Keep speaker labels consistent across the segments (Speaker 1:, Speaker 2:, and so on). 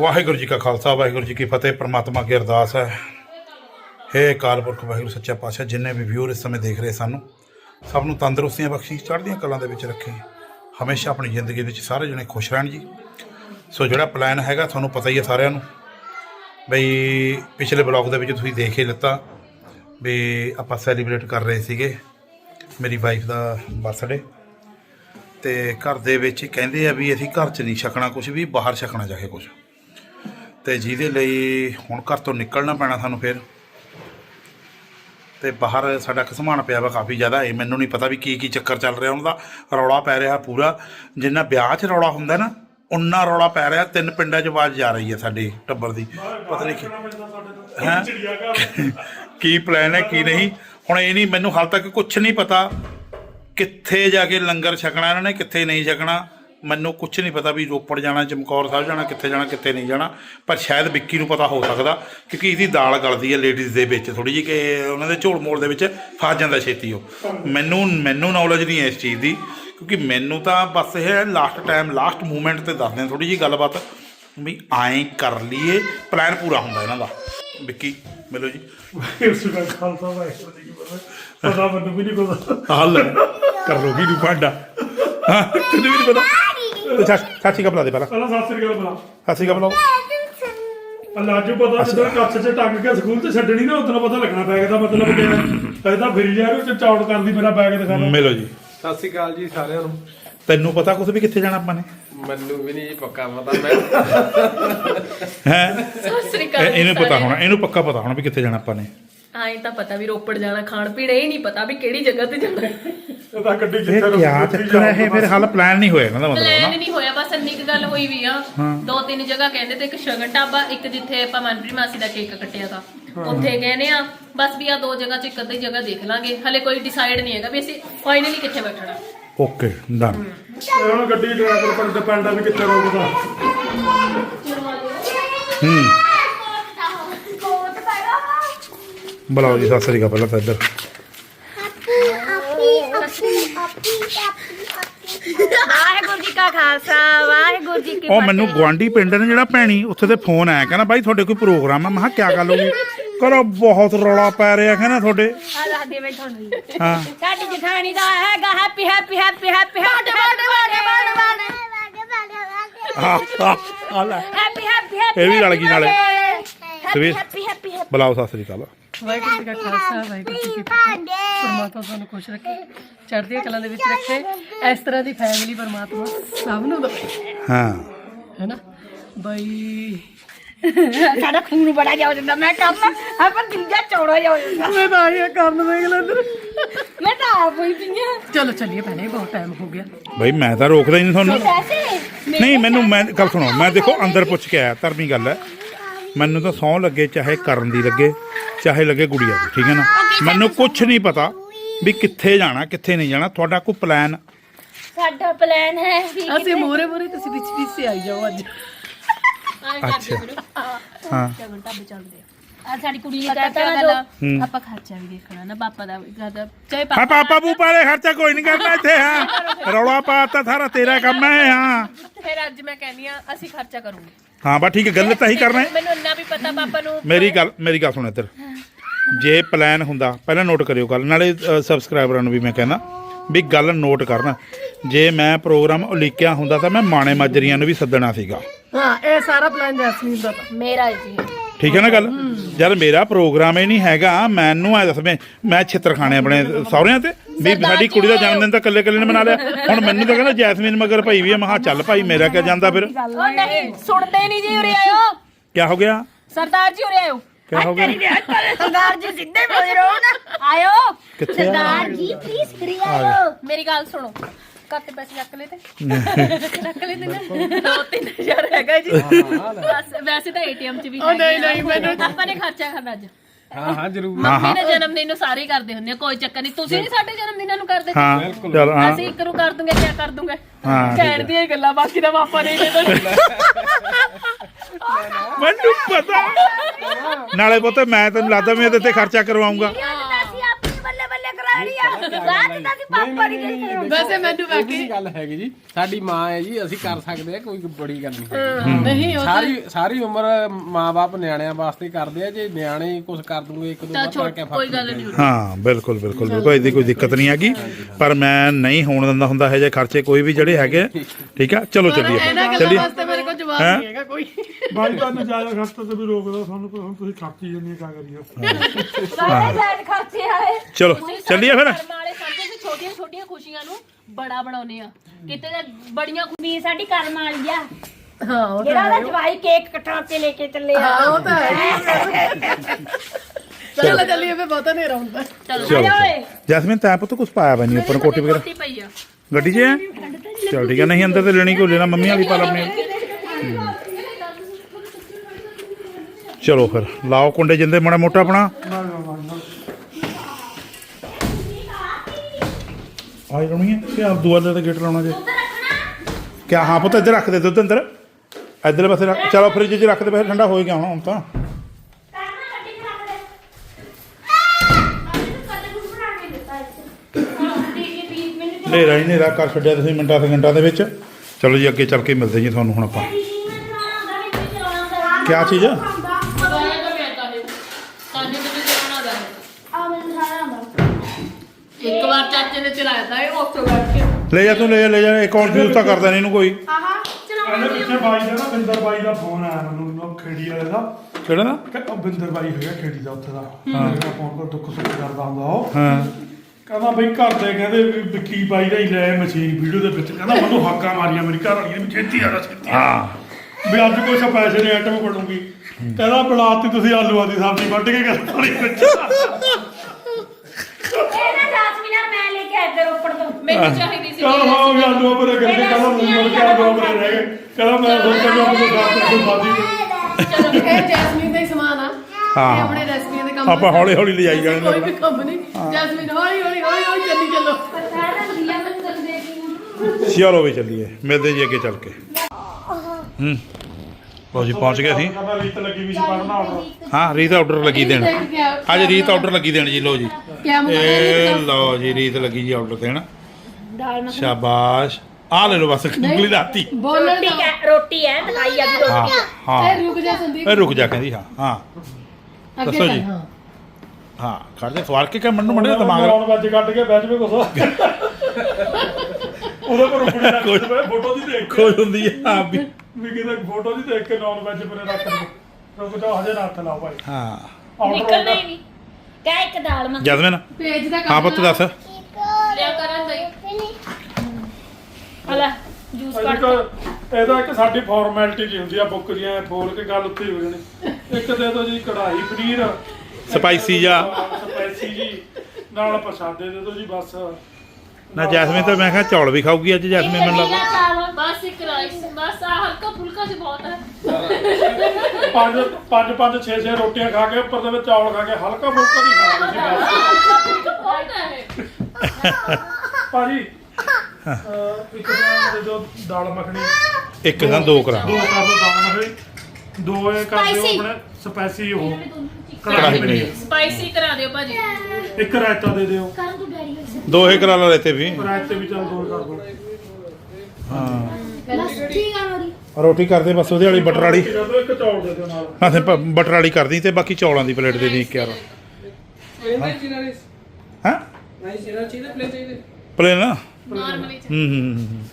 Speaker 1: ਵਾਹਿਗੁਰੂ ਜੀ ਕਾ ਖਾਲਸਾ, ਵਾਹਿਗੁਰੂ ਜੀ ਕੀ ਫਤਿਹ। ਪ੍ਰਮਾਤਮਾ ਕੀ ਅਰਦਾਸ ਹੈ। ਹੇ ਅਕਾਲ ਪੁਰਖ, ਵਾਹਿਗੁਰੂ ਸੱਚਾ ਪਾਤਸ਼ਾਹ, ਜਿੰਨੇ ਵੀ ਵਿਊਅਰ ਇਸ ਸਮੇਂ ਦੇਖ ਰਹੇ ਸਾਨੂੰ, ਸਭ ਨੂੰ ਤੰਦਰੁਸਤੀਆਂ ਬਖਸ਼ੀ, ਚੜ੍ਹਦੀਆਂ ਕਲਾਂ ਦੇ ਵਿੱਚ ਰੱਖੇ। ਹਮੇਸ਼ਾ ਆਪਣੀ ਜ਼ਿੰਦਗੀ ਵਿੱਚ ਸਾਰੇ ਜਣੇ ਖੁਸ਼ ਰਹਿਣ ਜੀ। ਸੋ ਜਿਹੜਾ ਪਲਾਨ ਹੈਗਾ, ਤੁਹਾਨੂੰ ਪਤਾ ਹੀ ਹੈ ਸਾਰਿਆਂ ਨੂੰ, ਬਈ ਪਿਛਲੇ ਬਲੌਗ ਦੇ ਵਿੱਚ ਤੁਸੀਂ ਦੇਖ ਹੀ ਲਿੱਤਾ ਵੀ ਆਪਾਂ ਸੈਲੀਬ੍ਰੇਟ ਕਰ ਰਹੇ ਸੀਗੇ ਮੇਰੀ ਵਾਈਫ ਦਾ ਬਰਥਡੇ ਤੇ ਘਰ ਦੇ ਵਿੱਚ ਕਹਿੰਦੇ ਆ ਵੀ ਅਸੀਂ ਘਰ 'ਚ ਨਹੀਂ ਛਕਣਾ ਕੁਝ ਵੀ ਬਾਹਰ ਛਕਣਾ ਜਾ ਕੇ ਕੁਝ ਤੇ ਜਿਹਦੇ ਲਈ ਹੁਣ ਘਰ ਤੋਂ ਨਿਕਲਣਾ ਪੈਣਾ ਸਾਨੂੰ ਫਿਰ। ਤੇ ਬਾਹਰ ਸਾਡਾ ਖਸਮਾਨ ਪਿਆ ਵਾ ਕਾਫੀ ਜ਼ਿਆਦਾ ਇਹ ਮੈਨੂੰ ਨਹੀਂ ਪਤਾ ਵੀ ਕੀ ਕੀ ਚੱਕਰ ਚੱਲ ਰਿਹਾ ਉਹਨਾਂ ਦਾ ਰੌਲਾ ਪੈ ਰਿਹਾ ਪੂਰਾ। ਜਿੰਨਾ ਵਿਆਹ 'ਚ ਰੌਲਾ ਹੁੰਦਾ ਨਾ ਉਨਾ ਰੌਲਾ ਪੈ ਰਿਹਾ ਤਿੰਨ ਪਿੰਡਾਂ 'ਚ ਆਵਾਜ਼ ਜਾ ਰਹੀ ਹੈ ਸਾਡੇ ਟੱਬਰ ਦੀ। ਪਤਾ ਨਹੀਂ ਕੀ ਹੈਂ? ਕੀ ਪਲਾਨ ਹੈ ਕੀ ਨਹੀਂ? ਹੁਣ ਇਹ ਨਹੀਂ ਮੈਨੂੰ ਹਾਲ ਤੱਕ ਕੁਝ ਨਹੀਂ ਪਤਾ ਕਿੱਥੇ ਜਾ ਕੇ ਲੰਗਰ ਛਕਣਾ ਇਹਨਾਂ ਨੇ ਕਿੱਥੇ ਨਹੀਂ ਛਕਣਾ। ਮੈਨੂੰ ਕੁਝ ਨਹੀਂ ਪਤਾ ਵੀ ਰੋਪੜ ਜਾਣਾ ਚਮਕੌਰ ਸਾਹਿਬ ਜਾਣਾ ਕਿੱਥੇ ਜਾਣਾ ਕਿੱਥੇ ਨਹੀਂ ਜਾਣਾ ਪਰ ਸ਼ਾਇਦ ਵਿੱਕੀ ਨੂੰ ਪਤਾ ਹੋ ਸਕਦਾ ਕਿਉਂਕਿ ਇਹਦੀ ਦਾਲ ਗਲਦੀ ਹੈ ਲੇਡੀਜ਼ ਦੇ ਵਿੱਚ ਥੋੜੀ ਜਿਹੀ ਕਿ ਉਹਨਾਂ ਦੇ ਝੋਲ ਮੋਲ ਦੇ ਵਿੱਚ ਫਸ ਜਾਂਦਾ ਛੇਤੀ ਉਹ। ਮੈਨੂੰ ਮੈਨੂੰ ਨੌਲੇਜ ਨਹੀਂ ਹੈ ਇਸ ਚੀਜ਼ ਦੀ ਕਿਉਂਕਿ ਮੈਨੂੰ ਤਾਂ ਬਸ ਇਹ ਲਾਸਟ ਟਾਈਮ ਲਾਸਟ ਮੂਮੈਂਟ ਤੇ ਦੱਸਦੇ ਆ ਥੋੜੀ ਜਿਹੀ ਗੱਲਬਾਤ। ਵੀ ਐਂ ਕਰ ਲਈਏ ਪਲਾਨ ਪੂਰਾ ਹੁੰਦਾ ਇਹਨਾਂ ਦਾ। ਵਿੱਕੀ ਮਿਲੋ ਜੀ।
Speaker 2: ਦਾ ਖਾਲਸਾ ਵਾਹਿਗੁਰੂ ਜੀ ਕੀ ਫਤਿਹ। ਪਤਾ ਮੈਨੂੰ ਵੀ ਨਹੀਂ ਪਤਾ।
Speaker 1: ਹੱਲ ਕਰ ਲੋ ਵੀ ਨੂੰ ਭਾਂਡਾ। ਹਾਂ ਤੈਨੂੰ ਵੀ ਨਹੀਂ ਪਤਾ। ਤੇ ਬੁਲਾ ਦੇ ਪਹਿਲਾਂ।
Speaker 2: ਪਹਿਲਾਂ ਸਤਿ ਸ੍ਰੀ ਅਕਾਲ ਬੁਲਾ
Speaker 1: ਬੁਲਾਓ
Speaker 2: ਅੱਲਾ ਜੋ ਪਤਾ ਜਦੋਂ ਕੱਛ 'ਚ ਟੰਗ ਕੇ ਸਕੂਲ 'ਚ ਛੱਡਣੀ ਨਾ ਉਦੋਂ ਪਤਾ ਲੱਗਣਾ ਬੈਗ ਦਾ ਮਤਲਬ ਕਿ ਇਹ ਤਾਂ ਫਿਰ ਜਾ ਰਿਹਾ ਚੌੜ ਕਰਦੀ ਮੇਰਾ ਬੈਗ ਦਿਖਾ ਲਓ
Speaker 1: ਮਿਲੋ ਜੀ।
Speaker 3: ਸਤਿ ਸ਼੍ਰੀ ਅਕਾਲ ਜੀ ਸਾਰਿਆਂ ਨੂੰ।
Speaker 1: ਤੈਨੂੰ ਪਤਾ ਕੁਝ ਵੀ ਕਿੱਥੇ ਜਾਣਾ ਆਪਾਂ ਨੇ?
Speaker 3: ਮੈਨੂੰ ਵੀ ਨਹੀਂ ਪੱਕਾ ਪਤਾ ਮੈਂ।
Speaker 1: ਹੈ?
Speaker 4: ਸਤਿ ਸ੍ਰੀ ਅਕਾਲ
Speaker 1: ਇਹਨੂੰ ਪਤਾ ਹੋਣਾ ਇਹਨੂੰ ਪੱਕਾ ਪਤਾ ਹੋਣਾ ਵੀ ਕਿੱਥੇ ਜਾਣਾ ਆਪਾਂ ਨੇ।
Speaker 4: ਆਏ ਤਾਂ ਪਤਾ ਵੀ ਰੋਪੜ ਜਾਣਾ ਖਾਣ ਪੀਣ ਇਹ ਨਹੀਂ ਪਤਾ ਵੀ ਕਿਹੜੀ ਜਗ੍ਹਾ ਤੇ ਜਾਣਾ।
Speaker 2: ਇਹ ਤਾਂ ਗੱਡੀ
Speaker 1: ਇਹ
Speaker 2: ਜਿੱਥੇ
Speaker 1: ਕਿਆ ਚੱਕਰ ਹੈ ਇਹ ਫਿਰ ਹਾਲ ਪਲਾਨ ਨਹੀਂ ਹੋਇਆ ਇਹਨਾਂ ਦਾ ਮਤਲਬ
Speaker 4: ਪਲਾਨ
Speaker 1: ਨਾ
Speaker 4: ਨਹੀਂ ਹੋਇਆ ਬਸ ਇੰਨੀ ਕੁ ਗੱਲ ਹੋਈ ਵੀ ਆ। ਦੋ ਤਿੰਨ ਜਗ੍ਹਾ ਕਹਿੰਦੇ ਤੇ ਇੱਕ ਸ਼ਗਨ ਢਾਬਾ ਇੱਕ ਜਿੱਥੇ ਆਪਾਂ ਮਨਪ੍ਰੀਤ ਮਾਸੀ ਦਾ ਕੇਕ ਕੱਟਿਆ ਤਾਂ। ਉੱਥੇ ਕਹਿੰਦੇ ਆ ਬਸ ਵੀ ਆ ਦੋ ਜਗ੍ਹਾ ਚ ਇੱਕ ਅੱਧੀ ਜਗ੍ਹਾ ਦੇਖ ਲਾਂਗੇ। ਹਲੇ ਕੋਈ ਡਿਸਾਈਡ ਨਹੀਂ ਹੈਗਾ ਵੀ ਅਸੀਂ ਫਾਈਨਲੀ ਕਿੱਥੇ ਬੈਠਣਾ।
Speaker 1: ਓਕੇ ਡਨ
Speaker 2: ਇਹ ਹੁਣ ਗੱਡੀ ਡਰਾਈਵਰ ਪਰ ਡਿਪੈਂਡ ਆ ਵੀ ਕਿੱਥੇ ਰੋਕਦਾ।
Speaker 1: ਹੂੰ। ਬੁਲਾਓ ਜੀ ਸਤਿ ਸ੍ਰੀ ਅਕਾਲ ਪਹਿਲਾਂ ਤਾਂ ਇੱਧਰ।
Speaker 5: ਵਾਹਿਗੁਰੂ ਜੀ ਕਾ ਖਾਲਸਾ ਵਾਹਿਗੁਰੂ ਜੀ ਕੀ
Speaker 1: ਉਹ ਮੈਨੂੰ ਗਵਾਂਢੀ ਪਿੰਡ ਨੇ ਜਿਹੜਾ ਭੈਣੀ ਉੱਥੇ ਤੇ ਫੋਨ ਆਇਆ ਕਹਿੰਦਾ ਬਾਈ ਤੁਹਾਡੇ ਕੋਈ ਪ੍ਰੋਗਰਾਮ ਹੈ ਮੈਂ ਕਿਹਾ ਕੀ ਗੱਲ ਹੋ ਗਈ? ਕਰੋ ਬਹੁਤ ਰੌਲਾ ਪੈ ਰਿਹਾ ਕਹਿੰਦਾ ਤੁਹਾਡੇ।
Speaker 5: ਫਤਿਹ ਦੇ ਵਿੱਚ ਤੁਹਾਨੂੰ
Speaker 1: ਹਾਂ।
Speaker 5: ਸਾਡੀ ਜਠਾਣੀ ਦਾ ਹੈਗਾ happy happy happy happy happy
Speaker 1: ਆ ਆ ਆ ਲੈ।
Speaker 5: ਹੈਪੀ ਹੈਪੀ ਹੈਪੀ
Speaker 1: ਇਹ ਵੀ ਰਲ ਗਈ ਨਾਲੇ।
Speaker 5: ਹੈਪੀ ਹੈਪੀ ਹੈਪੀ
Speaker 1: ਬੁਲਾਓ ਸਤਿ ਸ੍ਰੀ ਅਕਾਲ।
Speaker 6: ਵਾਹਿਗੁਰੂ ਜੀ ਕਾ ਖਾਲਸਾ ਵਾਹਿਗੁਰੂ ਜੀ ਕੀ ਫਤਿਹ। ਪਰਮਾਤਮਾ ਤੁਹਾਨੂੰ ਖੁਸ਼ ਰੱਖੇ ਚੜ੍ਹਦੀਆਂ ਕਲਾਂ ਦੇ ਵਿੱਚ ਰੱਖੇ। ਇਸ ਤਰ੍ਹਾਂ ਦੀ ਫੈਮਿਲੀ ਪਰਮਾਤਮਾ ਸਭ ਨੂੰ ਦੇਵੇ।
Speaker 1: ਹਾਂ।
Speaker 6: ਹੈਨਾ? ਬਈ
Speaker 5: ਸਾਡਾ ਖੂਨ ਬੜਾ ਜਾ ਜਾਂਦਾ ਮੈਂ ਕੰਮ ਆਪਾਂ ਦਿਲਜਾ ਚੌੜਾ ਜਾ ਜਾਂਦਾ।
Speaker 6: ਮੈਂ ਤਾਂ ਆਇਆ ਕਰਨ ਦੇ ਗਲੰਦਰ
Speaker 5: ਮੈਂ ਤਾਂ ਆਪ ਹੀ। ਪਈਆਂ
Speaker 6: ਚਲੋ ਚੱਲੀਏ ਭੈਣੇ ਬਹੁਤ ਟਾਈਮ ਹੋ ਗਿਆ।
Speaker 1: ਬਈ ਮੈਂ ਤਾਂ ਰੋਕਦਾ ਹੀ ਨਹੀਂ ਤੁਹਾਨੂੰ।
Speaker 5: ਵੈਸੇ
Speaker 1: ਨਹੀਂ ਮੈਨੂੰ ਮੈਂ ਗੱਲ ਸੁਣੋ ਮੈਂ ਦੇਖੋ ਅੰਦਰ ਪੁੱਛ ਕੇ ਆਇਆ ਧਰਮੀ ਗੱਲ ਹੈ। ਮੈਨੂੰ ਤਾਂ ਸੌ ਲੱਗੇ ਚਾਹੇ ਕਰਨ ਦੀ ਲੱਗੇ। ਚਾਹੇ ਲੱਗੇ ਗੁੜੀਆ ਦੀ ਠੀਕ ਹੈ ਨਾ? ਮੈਨੂੰ ਕੁਝ ਨਹੀਂ ਪਤਾ ਵੀ ਕਿੱਥੇ ਜਾਣਾ ਕਿੱਥੇ ਨਹੀਂ ਜਾਣਾ। ਤੁਹਾਡਾ ਕੋਈ ਪਲਾਨ
Speaker 5: ਸਾਡਾ ਪਲਾਨ ਹੈ ਵੀ
Speaker 6: ਅਸੀਂ ਮੋਰੇ ਮੋਰੇ ਤੁਸੀਂ ਵਿੱਚ ਵਿੱਚ ਆਈ ਜਾਓ ਅੱਜ।
Speaker 1: ਅੱਛਾ। ਹਾਂ।
Speaker 4: ਢਾਬੇ ਚੱਲਦੇ ਆ।
Speaker 5: ਆ ਸਾਡੀ ਕੁੜੀ ਨੇ ਕਹਤਾ
Speaker 4: ਕਿਆ
Speaker 5: ਜੋ
Speaker 4: ਆ? ਆਪਾਂ ਖਰਚਾ ਵੀ ਦੇਖਣਾ ਨਾ ਪਾਪਾ ਦਾ ਜ਼ਿਆਦਾ ਚਾਹੇ
Speaker 1: ਪਾਪਾ ਬੂਪਾ ਦੇ ਖਰਚਾ ਕੋਈ ਨਹੀਂ ਕਰਨਾ ਇੱਥੇ ਹਾਂ। ਰੌਲਾ ਪਾਤਾ ਸਾਰਾ ਤੇਰਾ ਕੰਮ ਹੈ ਹਾਂ।
Speaker 4: ਫਿਰ ਅੱਜ ਮੈਂ ਕਹਿੰਦੀ ਆ ਅਸੀਂ ਖਰਚਾ ਕਰੂਗੇ।
Speaker 1: ਹਾਂ ਬਸ ਠੀਕ ਹੈ ਗੱਲ ਤਾਂ ਹੀ ਕਰਨਾ ਹੈ।
Speaker 4: ਮੈਨੂੰ ਇੰਨਾ ਵੀ ਪਤਾ ਪਾਪਾ ਨੂੰ।
Speaker 1: ਮੇਰੀ ਗੱਲ ਮੇਰੀ ਗੱਲ ਸੁਣ ਇੱਧਰ। ਜੇ ਪਲਾਨ ਹੁੰਦਾ ਪਹਿਲਾਂ ਨੋਟ ਕਰਿਓ ਗੱਲ। ਨਾਲੇ ਸਬਸਕ੍ਰਾਈਬਰਾਂ ਨੂੰ ਵੀ ਮੈਂ ਕਹਿੰਦਾ ਵੀ ਗੱਲ ਨੋਟ ਕਰਨਾ। ਜੇ ਮੈਂ ਪ੍ਰੋਗਰਾਮ ਉਲੀਕਿਆ ਹੁੰਦਾ ਤਾਂ ਮੈਂ ਮਾਣੇ ਮਾਜਰੀਆਂ ਨੂੰ ਵੀ ਸੱਦਣਾ ਸੀਗਾ।
Speaker 6: ਹਾਂ ਇਹ ਸਾਰਾ ਪਲਾਨ ਜੈਸਮੀਨ ਦਾ ਤਾਂ।
Speaker 4: ਮੇਰਾ ਜੀ।
Speaker 1: ਠੀਕ ਹੈ ਨਾ ਗੱਲ? ਜਦ ਮੇਰਾ ਪ੍ਰੋਗਰਾਮ ਹੀ ਨਹੀਂ ਹੈਗਾ। ਮੈਨੂੰ ਐ ਦੱਸ ਮੈਂ ਮੈਂ ਛਿੱਤਰ ਖਾਣੇ ਆਪਣੇ ਸਹੁਰਿਆਂ ਤੇ। ਵੀ ਸਾਡੀ ਕੁੜੀ ਦਾ ਜਨਮ ਦਿਨ ਤਾਂ ਇਕੱਲੇ ਇਕੱਲੇ ਨੇ ਮਨਾ ਲਿਆ। ਹੁਣ ਮੈਨੂੰ ਤਾਂ ਕਹਿੰਦਾ ਜੈਸਮੀਨ ਮਗਰ ਭਾਈ ਵੀ ਹੈ ਮੈਂ ਕਿਹਾ ਚੱਲ ਭਾਈ ਮੇਰਾ ਕਿਆ ਜਾਂਦਾ ਫਿਰ?
Speaker 4: ਉਹ ਨਹੀਂ ਸੁਣਦੇ ਨਹੀਂ ਜੀ ਉਰੇ ਆਇਓ।
Speaker 1: ਕਿਆ ਹੋ ਗਿਆ?
Speaker 4: ਸਰਦਾਰ ਜੀ ਉਰੇ ਆਇਓ।
Speaker 1: ਕਿਆ ਹੋ ਗਿਆ?
Speaker 5: ਸਰਦਾਰ ਜੀ ਸਿੱਧੇ ਬੋਲ ਰਹੋ ਨਾ।
Speaker 4: ਆਇਓ।
Speaker 1: ਕਿੱਥੇ ਆ?
Speaker 5: ਸਰਦਾਰ ਜੀ ਪਲੀਜ਼ ਫਰੀ ਆਇਓ।
Speaker 4: ਮੇਰੀ ਗੱਲ ਸੁਣੋ। ਕੱਟ ਪੈਸੇ ਚੱਕ ਲੈ ਤੇ। ਚੱਕ ਲੈ ਤੇ ਨਾ। ਦੋ ਤਿੰਨ ਹਜ਼ਾਰ ਹੈਗਾ ਜੀ। ਬਸ ਵੈਸੇ ਤਾਂ ਏਟੀਐਮ 'ਚ ਵੀ
Speaker 6: ਉਹ ਨਹੀਂ, ਨਹੀਂ, ਮੈਨੂੰ-
Speaker 4: ਆਪਾਂ ਨੇ ਖਰਚਾ ਕਰਨਾ ਅੱਜ।
Speaker 3: ਹਾਂ ਹਾਂ ਜ਼ਰੂਰ।
Speaker 1: ਹਾਂ
Speaker 4: ਮੰਮੀ
Speaker 1: ਹਾਂ
Speaker 4: ਦੇ ਜਨਮ ਦਿਨ ਨੂੰ ਸਾਰੇ ਹੀ ਕਰਦੇ ਹੁੰਦੇ ਆ ਕੋਈ ਚੱਕਰ ਨਹੀਂ। ਤੁਸੀਂ ਨਹੀਂ ਸਾਡੇ ਜਨਮ ਦਿਨਾਂ ਨੂੰ ਕਰਦੇ
Speaker 1: ਹਾਂ ਚਲ ਹਾਂ।
Speaker 4: ਅਸੀਂ ਇੱਕ ਨੂੰ ਕਰ ਦੂੰਗੇ ਕਿਆ ਕਰ ਦੂੰਗੇ?
Speaker 1: ਹਾਂ, ਠੀਕ ਹੈ।
Speaker 4: ਕਹਿਣ ਦੀਆਂ ਹੀ ਗੱਲਾਂ ਬਾਕੀ ਦਾ ਪਾਪਾ ਨਹੀਂ ਦੇ
Speaker 1: ਮੈਨੂੰ ਪਤਾ। ਨਾਲੇ ਪੁੱਤ ਮੈਂ ਤੈਨੂੰ ਲੱਗਦਾ ਮੈਂ ਇਹਦੇ ਤੇ ਖਰਚਾ ਕਰਵਾਉਂਗਾ
Speaker 5: ਅਸੀਂ ਆਪਣੀ ਬੱਲੇ ਬੱਲੇ ਕਰਾ ਲਈ ਆ ਰਾਤ ਦਾ ਅਸੀਂ ਪਾਪਾ ਨਹੀਂ ਗਈ
Speaker 6: ਵੈਸੇ ਮੈਨੂੰ
Speaker 3: ਇਹ ਵੀ
Speaker 6: ਵਾਕਈ
Speaker 3: ਨਹੀਂ ਗੱਲ ਹੈਗੀ ਜੀ। ਸਾਡੀ ਮਾਂ ਹੈ ਜੀ ਅਸੀਂ ਕਰ ਸਕਦੇ ਆ ਕੋਈ ਬੜੀ ਗੱਲ ਨਹੀਂ ਹੈਗੀ।
Speaker 6: ਨਹੀਂ ਉਹ ਤਾਂ
Speaker 3: ਸਾਰੀ ਸਾਰੀ ਉਮਰ ਮਾਂ-ਬਾਪ ਨਿਆਣਿਆਂ ਵਾਸਤੇ ਕਰਦੇ ਆ ਜੇ ਨਿਆਣੇ ਕੁਝ ਕਰ ਦੂਗੇ ਇੱਕ ਦੋ
Speaker 4: ਤਾਂ
Speaker 3: ਵਾਰ
Speaker 4: ਛੋਟ
Speaker 3: ਕੇ
Speaker 4: ਕੋਈ ਗੱਲ ਨਹੀਂ।
Speaker 1: ਹਾਂ ਬਿਲਕੁਲ ਬਿਲਕੁਲ। ਬਿਲਕੁਲ ਇਹਦੀ ਕੋਈ ਦਿੱਕਤ ਨਹੀਂ ਹੈਗੀ ਪਰ ਮੈਂ ਨਹੀਂ ਹੋਣ ਦਿੰਦਾ ਹੁੰਦਾ ਹੈ ਜੇ ਖਰਚੇ ਕੋਈ ਵੀ ਜਿਹੜੇ ਹੈਗੇ ਆ। ਠੀਕ ਆ ਚਲੋ ਚੱਲੀਏ।
Speaker 6: ਇਹਨਾਂ। ਗੱਲਾਂ
Speaker 1: ਚੱਲੀਏ।
Speaker 6: ਵਾਸਤੇ
Speaker 1: ਹੈਂ?
Speaker 6: ਨਹੀਂ ਹੈਗਾ ਕੋਈ।
Speaker 2: ਬਾਈ ਤਾਂ ਨਜਾਇਜ਼ ਖਰਚ ਤੇ ਵੀ ਰੋਕਦਾ ਸਾਨੂੰ ਕੋਈ ਹੁਣ ਤੁਸੀਂ ਖਰਚੀ ਜੰਨੀ ਕਾ ਕਰੀਏ?
Speaker 5: ਸਾਰੇ ਜਾਇਦ ਖਰਚੇ ਆਏ
Speaker 1: ਚਲੋ ਚੱਲੀਏ ਫਿਰ।
Speaker 4: ਕਰਮ ਵਾਲੇ ਸਮਝੋ ਕਿ ਛੋਟੀਆਂ ਛੋਟੀਆਂ ਖੁਸ਼ੀਆਂ ਨੂੰ ਬੜਾ ਬਣਾਉਨੇ ਆ। ਕਿਤੇ ਤਾਂ ਬੜੀਆਂ
Speaker 5: ਵੀ ਸਾਡੀ ਕਰਮ ਵਾਲੀ ਆ।
Speaker 6: ਹਾਂ ਉਹ ਤਾਂ
Speaker 5: ਜਿਹੜਾ ਉਹਦਾ ਜਵਾਈ ਕੇਕ ਕਟਾ ਕੇ ਲੈ ਕੇ ਚੱਲੇ ਆ
Speaker 6: ਹਾਂ ਉਹ ਤਾਂ ਹੈ। ਚਲੋ। ਚੱਲੀਏ ਫੇ ਬਹੁਤਾ ਹਨੇਰਾ ਹੁੰਦਾ।
Speaker 4: ਚਲੋ
Speaker 1: ਚਲੋ।
Speaker 5: ਆਏ ਓਏ
Speaker 1: ਜੈਸਮੀਨ ਤੈਂ ਪੁੱਤ ਕੁਝ ਪਾਇਆ ਬਣੀ ਉੱਪਰ ਕੋਟੀ ਵਗੈਰਾ?
Speaker 4: ਕੋਟੀ ਪਈ ਆ।
Speaker 1: ਗੱਡੀ 'ਚ ਹੈ ਚਲ ਠੀਕ ਹੈ ਨਹੀਂ ਅੰਦਰ ਤੇ ਲੈਣੀ ਕੋਈ ਲੈਣਾ ਮੰਮੀ ਵਾਲੀ ਪਾ ਲਾ ਆਪਣੀ। ਚਲੋ ਫਿਰ, ਲਾਓ ਕੁੰਡੇ ਜਿੰਦੇ, ਮਾੜਾ ਮੋਟਾ ਆਪਣਾ। ਆਈ ਲਾਉਣੀ ਹੈ ਕਿ ਆਪ ਦੁਆਲੇ ਦਾ ਗੇਟ ਲਾਉਣਾ ਜੇ? ਕਿਆ, ਹਾਂ ਪੁੱਤ, ਇੱਧਰ ਰੱਖ ਦੇ ਦੁੱਧ ਅੰਦਰ। ਇੱਧਰ ਪਾਸੇ ਚਲੋ ਫ੍ਰਿਜ 'ਚ ਰੱਖ ਦੇ, ਫਿਰ ਠੰਡਾ ਹੋ ਗਿਆ ਹੁਣ ਹੁਣ ਤਾਂ। ਹਨੇਰਾ ਹੀ ਹਨੇਰਾ ਕਰ ਛੱਡਿਆ ਤੁਸੀਂ ਮਿੰਟਾਂ ਤੇ ਸਕਿੰਟਾਂ ਦੇ ਵਿੱਚ। ਚਲੋ ਜੀ, ਅੱਗੇ ਚੱਲ ਕੇ ਮਿਲਦੇ ਜੀ ਤੁਹਾਨੂੰ ਹੁਣ ਆਪਾਂ। ਕਿਆ ਚੀਜ਼
Speaker 4: ਇੱਕ ਵਾਰ ਚਾਚੇ ਨੇ ਚਲਾਇਆ ਤਾਂ ਇਹ ਉੱਥੇ ਬੈਠ ਕੇ।
Speaker 1: ਲੈ ਜਾ ਤੂੰ ਲੈ ਜਾ ਲੈ ਜਾ ਇੱਕ ਹੋਰ ਯੂਜ਼ ਤਾਂ ਕਰਦਾ ਨਹੀਂ ਇਹਨੂੰ ਕੋਈ।
Speaker 2: ਇਹਦੇ ਪਿੱਛੇ ਬਾਈ ਦਾ ਨਾ ਬਿੰਦਰ ਬਾਈ ਦਾ ਫੋਨ ਆਇਆ ਮੈਨੂੰ ਉਹ ਖੇੜੀ ਵਾਲੇ ਦਾ।
Speaker 1: ਕਿਹੜਾ ਨਾ?
Speaker 2: ਕਿ ਉਹ ਬਿੰਦਰ ਬਾਈ ਹੈਗਾ ਖੇੜੀ ਦਾ ਉੱਥੇ ਦਾ। ਮੇਰਾ ਫੋਨ ਕੋ ਦੁੱਖ ਸੁੱਖ ਕਰਦਾ ਹੁੰਦਾ ਉਹ।
Speaker 1: ਹਾਂ।
Speaker 2: ਕਹਿੰਦਾ ਬਈ ਘਰ ਦੇ ਕਹਿੰਦੇ ਵੀ ਵਿੱਕੀ ਬਾਈ ਦਾ ਹੀ ਲੈ ਮਸ਼ੀਨ ਵੀਡੀਓ ਦੇ ਵਿੱਚ। ਕਹਿੰਦਾ ਮੈਨੂੰ ਹਾਕਾਂ ਮਾਰੀਆਂ ਮੇਰੀ ਘਰ ਵਾਲੀ ਨੇ ਵੀ ਛੇਤੀ ਆ ਛੇਤੀ ਆ।
Speaker 1: ਹਾਂ।
Speaker 2: ਵੀ ਅੱਜ ਕੁਛ ਪੈਸੇ ਦੇ ਆਈਟਮ ਬਣੂਗੀ। ਕਹਿੰਦਾ ਬੁਲਾਤੀ ਤੁਸੀਂ ਆਲੂਆਂ ਦੀ ਸਬਜ਼ੀ ਵੱਢ ਕੇ ਕਰ ਥੋੜੀ ਵਿੱਚ
Speaker 5: ਇਹ ਨਾ ਜਾਸਮੀਨ ਆ, ਮੈਂ ਲੈ ਕੇ ਆਇਆ ਇੱਧਰ ਉੱਪਰ ਤੋਂ
Speaker 4: ਮੈਨੂੰ ਚਾਹੀਦੀ ਸੀ
Speaker 2: ਕਹਿੰਦਾ ਹਾਂ ਵੀ ਪਰ ਕਰਕੇ ਕਿਹਾ ਦੋ ਬਰੇ ਰਹਿ ਗਏ। ਕਹਿੰਦਾ ਮੈਂ ਸੋਚਿਆ ਵੀ ਆਪਣੇ ਘਰ ਤੋਂ ਬਾਦੀ
Speaker 4: ਚਲੋ
Speaker 6: ਇਹ ਜੈਸਮੀਨ ਦਾ ਹੀ ਸਮਾਨ ਆ।
Speaker 1: ਹਾਂ।
Speaker 6: ਆਪਣੇ ਰੈਸਪੀਆਂ ਦੇ ਕੰਮ
Speaker 1: ਆਪਾਂ ਹੌਲੀ ਹੌਲੀ ਲਿਜਾਈ ਜਾਣੇ
Speaker 6: ਕੋਈ ਵੀ ਕੰਮ ਨਹੀਂ। ਜੈਸਮੀਨ ਹੌਲੀ ਹੌਲੀ ਹੌਲੀ ਹੌਲੀ ਚੱਲੀ ਚੱਲੋ।
Speaker 1: ਚਲੋ ਵੀ ਚੱਲੀਏ। ਮਿਲਦੇ ਜੀ ਅੱਗੇ ਚੱਲ ਕੇ। ਹੂੰ। ਲੋ ਜੀ ਪਹੁੰਚ ਗਏ ਅਸੀਂ।
Speaker 2: ਕਹਿੰਦਾ ਰੀਤ ਲੱਗੀ ਵੀ ਸੀ ਪੜਨਾ ਆਰਡਰ
Speaker 1: ਹਾਂ ਰੀਤ ਆਰਡਰ ਲੱਗੀ ਦੇਣ।
Speaker 6: ਕੇ
Speaker 1: ਅੱਜ ਰੀਤ ਆਰਡਰ ਲੱਗੀ। ਦੇਣ ਜੀ ਲੋ ਜੀ।
Speaker 6: ਕਿਆ
Speaker 1: ਇਹ ਲਓ ਜੀ ਰੀਤ ਲੱਗੀ ਜੀ ਆਰਡਰ ਦੇਣ।
Speaker 5: ਦਾਲ
Speaker 1: ਸ਼ਾਬਾਸ਼। ਆ ਲੈ ਲਓ ਬਸ ਕੰਪਲੀ ਰਾਤੀ
Speaker 6: ਬੋਲਣ
Speaker 5: ਰੋਟੀ
Speaker 6: ਦਾ
Speaker 5: ਕਾ- ਰੋਟੀ ਹੈ ਦਿਖਾਈ ਆ ਵੀ
Speaker 1: ਹਾਂ
Speaker 5: ਰੋਟੀ
Speaker 1: ਹਾਂ।
Speaker 6: ਇਹ ਰੁਕ ਜਾ ਸੰਦੀਪ।
Speaker 1: ਇਹ ਰੁਕ ਜਾ ਕਹਿੰਦੀ ਹਾਂ ਹਾਂ।
Speaker 6: ਅੱਗੇ
Speaker 1: ਦੱਸੋ ਜੀ।
Speaker 6: ਚੱਲ, ਹਾਂ।
Speaker 1: ਹਾਂ ਖੜ ਜਾ ਸਵਾਰ ਕੇ ਕਿ ਮੈਨੂੰ ਮੜੇ ਦਿਮਾਗ
Speaker 2: ਨੌਨ ਵੈਜ ਕੱਢ ਕੇ ਬੈਠ ਵੀ ਕੁਛ। ਉਹਦੇ ਪਰ ਰੁਕਣੀ ਰੱਖ ਦੇ ਫੋਟੋ ਦੀ ਦੇਖ ਕੇ।
Speaker 1: ਖੋਜ ਹੁੰਦੀ ਹੈ ਆਪ ਵੀ।
Speaker 2: ਵੀ ਕਿਤੇ ਫੋਟੋ ਦੀ ਦੇਖ ਕੇ ਨੌਨ ਵੈਜ ਪਰੇ ਰੱਖ ਦੇ ਰੁਕ ਜਾ ਹਜੇ ਨਾ ਹੱਥ ਲਾਓ ਭਾਈ।
Speaker 1: ਹਾਂ।
Speaker 2: ਆਰਡਰ
Speaker 5: ਨਿਕਲਣਾ ਹੀ ਨਹੀਂ। ਕਿਆ ਇੱਕ ਦਾਲ ਮੰਗ
Speaker 1: ਜੈਸਮੀਨ
Speaker 6: ਪੇਜ ਦਾ ਕੰਮ
Speaker 1: ਹਾਂ ਪੁੱਤ ਦੱਸ।
Speaker 4: ਲਿਆ ਕਰਨ ਦਈ
Speaker 5: ਹਲਾ ਜੂਸ
Speaker 2: ਇੱਕ
Speaker 5: ਕੱਢ
Speaker 2: ਇਹਦਾ ਇੱਕ ਸਾਡੀ ਫਾਰਮੈਲਿਟੀ ਜੀ ਹੁੰਦੀ ਆ ਬੁੱਕ ਜੀਆਂ ਬੋਲ ਕੇ ਗੱਲ ਉੱਥੇ ਹੀ ਜਾਣੀ। ਇੱਕ ਦੇ ਦਿਓ ਜੀ ਕੜਾਈ ਪਨੀਰ।
Speaker 1: ਸਪਾਈਸੀ ਜਾਂ।
Speaker 2: ਸਪਾਈਸੀ ਜੀ ਨਾਲ ਪ੍ਰਸ਼ਾਦੇ ਦੇ ਦਿਓ ਜੀ ਬਸ।
Speaker 1: ਨਾ ਜੈਸਮੀਨ ਤਾਂ ਮੈਂ ਕਿਹਾ ਚੌਲ ਵੀ ਖਾਊਗੀ ਅੱਜ ਜੈਸਮੀਨ ਮੈਨੂੰ ਲੱਗਦਾ।
Speaker 4: ਬਸ ਇੱਕ ਰਾਈਸ। ਬਸ ਆ ਹਲਕਾ ਫੁਲਕਾ ਜਿਹਾ ਬਹੁਤ ਹੈ
Speaker 2: ਪੰਜ ਪੰਜ ਪੰਜ ਛੇ ਛੇ ਰੋਟੀਆਂ ਖਾ ਕੇ ਉੱਪਰ ਦੇ ਵਿੱਚ ਚੌਲ ਖਾ ਕੇ ਹਲਕਾ ਫੁਲਕਾ ਨਹੀਂ ਖਾਣਾ ਸੀ ਬਸ। ਭਾਜੀ ਅਹ, ਇੱਕ ਤਾਂ ਦੇ ਦਿਓ ਦਾਲ ਮੱਖਣੀ
Speaker 1: ਇੱਕ ਤਾਂ ਦੋ ਕਰਾ।
Speaker 2: ਦੋ ਕਰ ਦਿਓ ਦਾਲ ਮੱਖਣੀ ਦੋ ਇਹ ਕਰ ਦਿਓ
Speaker 5: Spicy।
Speaker 2: ਆਪਣੇ ਸਪੈਸੀ ਉਹ।
Speaker 1: ਕੜਾਹੀ ਪਨੀਰ।
Speaker 4: ਸਪਾਈਸੀ ਕਰਾ ਦਿਓ ਭਾਜੀ।
Speaker 2: ਇੱਕ ਰਾਇਤਾ ਦੇ ਦਿਓ।
Speaker 5: ਤੂੰ ਡੈਡੀ
Speaker 1: ਦੋ ਹੀ ਕਰਾ ਲਾ ਤੇ ਵੀ।
Speaker 2: ਰਾਇਤੇ ਵੀ ਚੱਲ ਦੋ ਕਰ ਦਿਓ
Speaker 1: ਹਾਂ।
Speaker 5: ਬਸ ਠੀਕ ਆ ਮੇਰੀ
Speaker 1: ਰੋਟੀ ਕਰਦੇ ਬਸ ਉਹਦੇ ਵਾਲੀ ਬਟਰ ਵਾਲੀ।
Speaker 2: ਕਰ ਦਿਓ ਇੱਕ ਚੌਲ ਦੇ ਦਿਓ ਨਾਲ।
Speaker 1: ਹਾਂ ਤੇ ਪ- ਬਟਰ ਵਾਲੀ ਕਰਦੀ ਤੇ ਬਾਕੀ ਚੌਲਾਂ ਦੀ ਪਲੇਟ ਦੇ ਦੀ ਹਾਂ ਪਲੇਨ ਨਾ
Speaker 4: ਨਾਰਮਲੀ
Speaker 1: ਹੂੰ ਹੂੰ, ਹੂੰ ਹੂੰ।